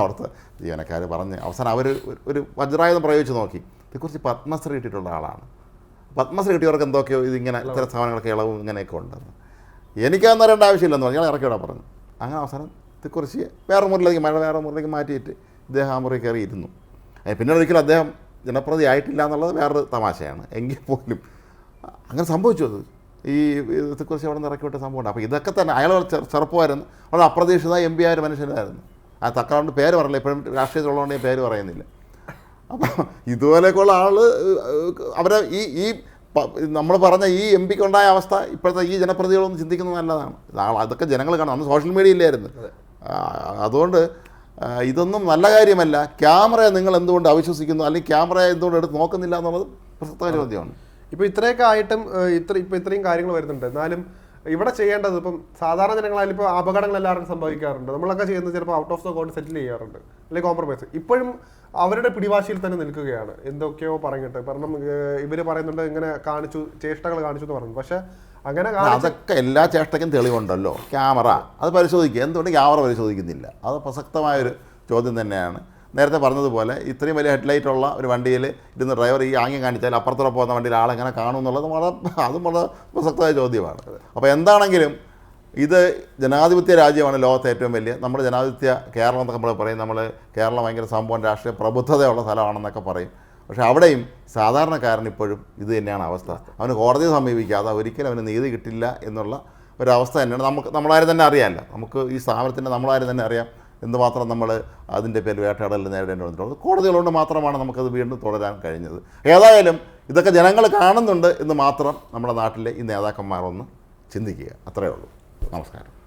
അവിടുത്തെ ജീവനക്കാർ പറഞ്ഞ് അവസാനം അവർ ഒരു വജ്രായുധം പ്രയോഗിച്ച് നോക്കി. തിക്കുറിശി പത്മശ്രീ കിട്ടിയിട്ടുള്ള ആളാണ്. പത്മശ്രീ കിട്ടിയവർക്ക് എന്തൊക്കെയോ ഇതിങ്ങനെ ഇത്തരം സാധനങ്ങളൊക്കെ ഇളവും ഇങ്ങനെയൊക്കെ ഉണ്ടെന്ന്. എനിക്കതൊന്നും വരേണ്ട ആവശ്യമില്ലെന്ന് പറഞ്ഞു. ഇയാൾ ഇറക്കി വിടാൻ പറഞ്ഞു. അങ്ങനെ അവസാനം ഇതേക്കുറിച്ച് വേറെ മുറിയിലേക്ക് മഴ വേറെ മുറിയിലേക്ക് മാറ്റിയിട്ട് ഇദ്ദേഹം ആ മുറി കയറിയിരുന്നു. പിന്നെ ഒരിക്കലും അദ്ദേഹം ജനപ്രതി ആയിട്ടില്ല എന്നുള്ളത് വേറൊരു തമാശയാണ്. എങ്കിൽ പോലും അങ്ങനെ സംഭവിച്ചു അത്. ഈ ഇതേക്കുറിച്ച് അവിടെ നിന്ന് ഇറക്കി വിട്ട സംഭവമുണ്ട്. അപ്പോൾ ഇതൊക്കെ തന്നെ അയാൾ ചെറു ചെറുപ്പമായിരുന്നു. വളരെ അപ്രതീക്ഷിത എം പി ആയ ഒരു മനുഷ്യനായിരുന്നു. ആ തക്കാണ്ട് പേര് പറയില്ല. ഇപ്പോഴും രാഷ്ട്രീയത്തിലുള്ളതുകൊണ്ട് ഞാൻ പേര് പറയുന്നില്ല. അപ്പോൾ ഇതുപോലെയൊക്കെയുള്ള ആൾ അവരെ ഈ ഈ നമ്മൾ പറഞ്ഞ ഈ എം പിക്ക് ഉണ്ടായ അവസ്ഥ ഇപ്പോഴത്തെ ഈ ജനപ്രതികളൊന്നും ചിന്തിക്കുന്നത് നല്ലതാണ്. അതൊക്കെ ജനങ്ങൾ കാണും. അന്ന് സോഷ്യൽ മീഡിയ ഇല്ലായിരുന്നു. അതുകൊണ്ട് ഇതൊന്നും നല്ല കാര്യമല്ല. ക്യാമറയെ നിങ്ങൾ എന്തുകൊണ്ട് അവിശ്വസിക്കുന്നു? അല്ലെങ്കിൽ ക്യാമറയെ എന്തുകൊണ്ട് എടുത്ത് നോക്കുന്നില്ല എന്നുള്ളത് പ്രസക്തമായ ചോദ്യമാണ്. ഇപ്പൊ ഇത്രയൊക്കെ ആയിട്ടും ഇത്ര ഇപ്പൊ ഇത്രയും കാര്യങ്ങൾ വരുന്നുണ്ട്. എന്നാലും ഇവിടെ ചെയ്യേണ്ടത് ഇപ്പം സാധാരണ ജനങ്ങളായാലും ഇപ്പോൾ അപകടങ്ങൾ എല്ലാവരും സംഭവിക്കാറുണ്ട്. നമ്മളൊക്കെ ചെയ്യുന്നത് ചിലപ്പോൾ out of the court settle ചെയ്യാറുണ്ട്. അല്ലെങ്കിൽ കോംപ്രമൈസ് ഇപ്പോഴും അവരുടെ പിടിവാശിയിൽ തന്നെ നിൽക്കുകയാണ്. എന്തൊക്കെയോ പറഞ്ഞിട്ട്. കാരണം ഇവർ ഇവർ പറയുന്നുണ്ട് ഇങ്ങനെ കാണിച്ചു ചേഷ്ടകൾ കാണിച്ചു എന്ന് പറഞ്ഞു. പക്ഷെ അങ്ങനെ അതൊക്കെ എല്ലാ ചേഷ്ടയ്ക്കും തെളിവുണ്ടല്ലോ. ക്യാമറ. അത് പരിശോധിക്കുക. എന്തുകൊണ്ട് ക്യാമറ പരിശോധിക്കുന്നില്ല? അത് പ്രസക്തമായൊരു ചോദ്യം തന്നെയാണ്. നേരത്തെ പറഞ്ഞതുപോലെ ഇത്രയും വലിയ ഹെഡ്ലൈറ്റ് ഉള്ള ഒരു വണ്ടിയിൽ ഇരുന്ന് ഡ്രൈവർ ഈ ആംഗ്യം കാണിച്ചാൽ അപ്പുറത്തൂടെ പോകുന്ന വണ്ടിയിൽ ആളെങ്ങനെ കാണും എന്നുള്ളത് വളരെ അതും വളരെ പ്രസക്തമായ ചോദ്യമാണ്. അപ്പോൾ എന്താണെങ്കിലും ഇത് ജനാധിപത്യ രാജ്യമാണ് ലോകത്തെ ഏറ്റവും വലിയ നമ്മുടെ ജനാധിപത്യ കേരളം എന്നൊക്കെ നമ്മൾ പറയും. നമ്മൾ കേരളം ഭയങ്കര സംഭവം രാഷ്ട്രീയ പ്രബുദ്ധതയുള്ള സ്ഥലമാണെന്നൊക്കെ പറയും. പക്ഷേ അവിടെയും സാധാരണക്കാരൻ ഇപ്പോഴും ഇത് തന്നെയാണ് അവസ്ഥ. അവന് കോടതിയെ സമീപിക്കാതെ ഒരിക്കലും അവന് നീതി കിട്ടില്ല എന്നുള്ള ഒരവസ്ഥ തന്നെയാണ്. നമുക്ക് നമ്മളാരും തന്നെ അറിയാമല്ലോ നമുക്ക് ഈ സ്ഥാപനത്തിന്റെ നമ്മളാരും തന്നെ അറിയാം. എന്തുമാത്രം നമ്മൾ അതിന്റെ പേരിൽ വേട്ടയാടലിൽ നേരിടേണ്ടി വന്നിട്ടുള്ളത് കോടതികളുണ്ട് മാത്രമാണ് നമുക്കത് വീണ്ടും തുടരാൻ കഴിഞ്ഞത്. ഏതായാലും ഇതൊക്കെ ജനങ്ങൾ കാണുന്നുണ്ട് എന്ന് മാത്രം നമ്മുടെ നാട്ടിലെ ഈ നേതാക്കന്മാരൊന്ന് ചിന്തിക്കുക. അത്രയേ ഉള്ളൂ. നമസ്കാരം.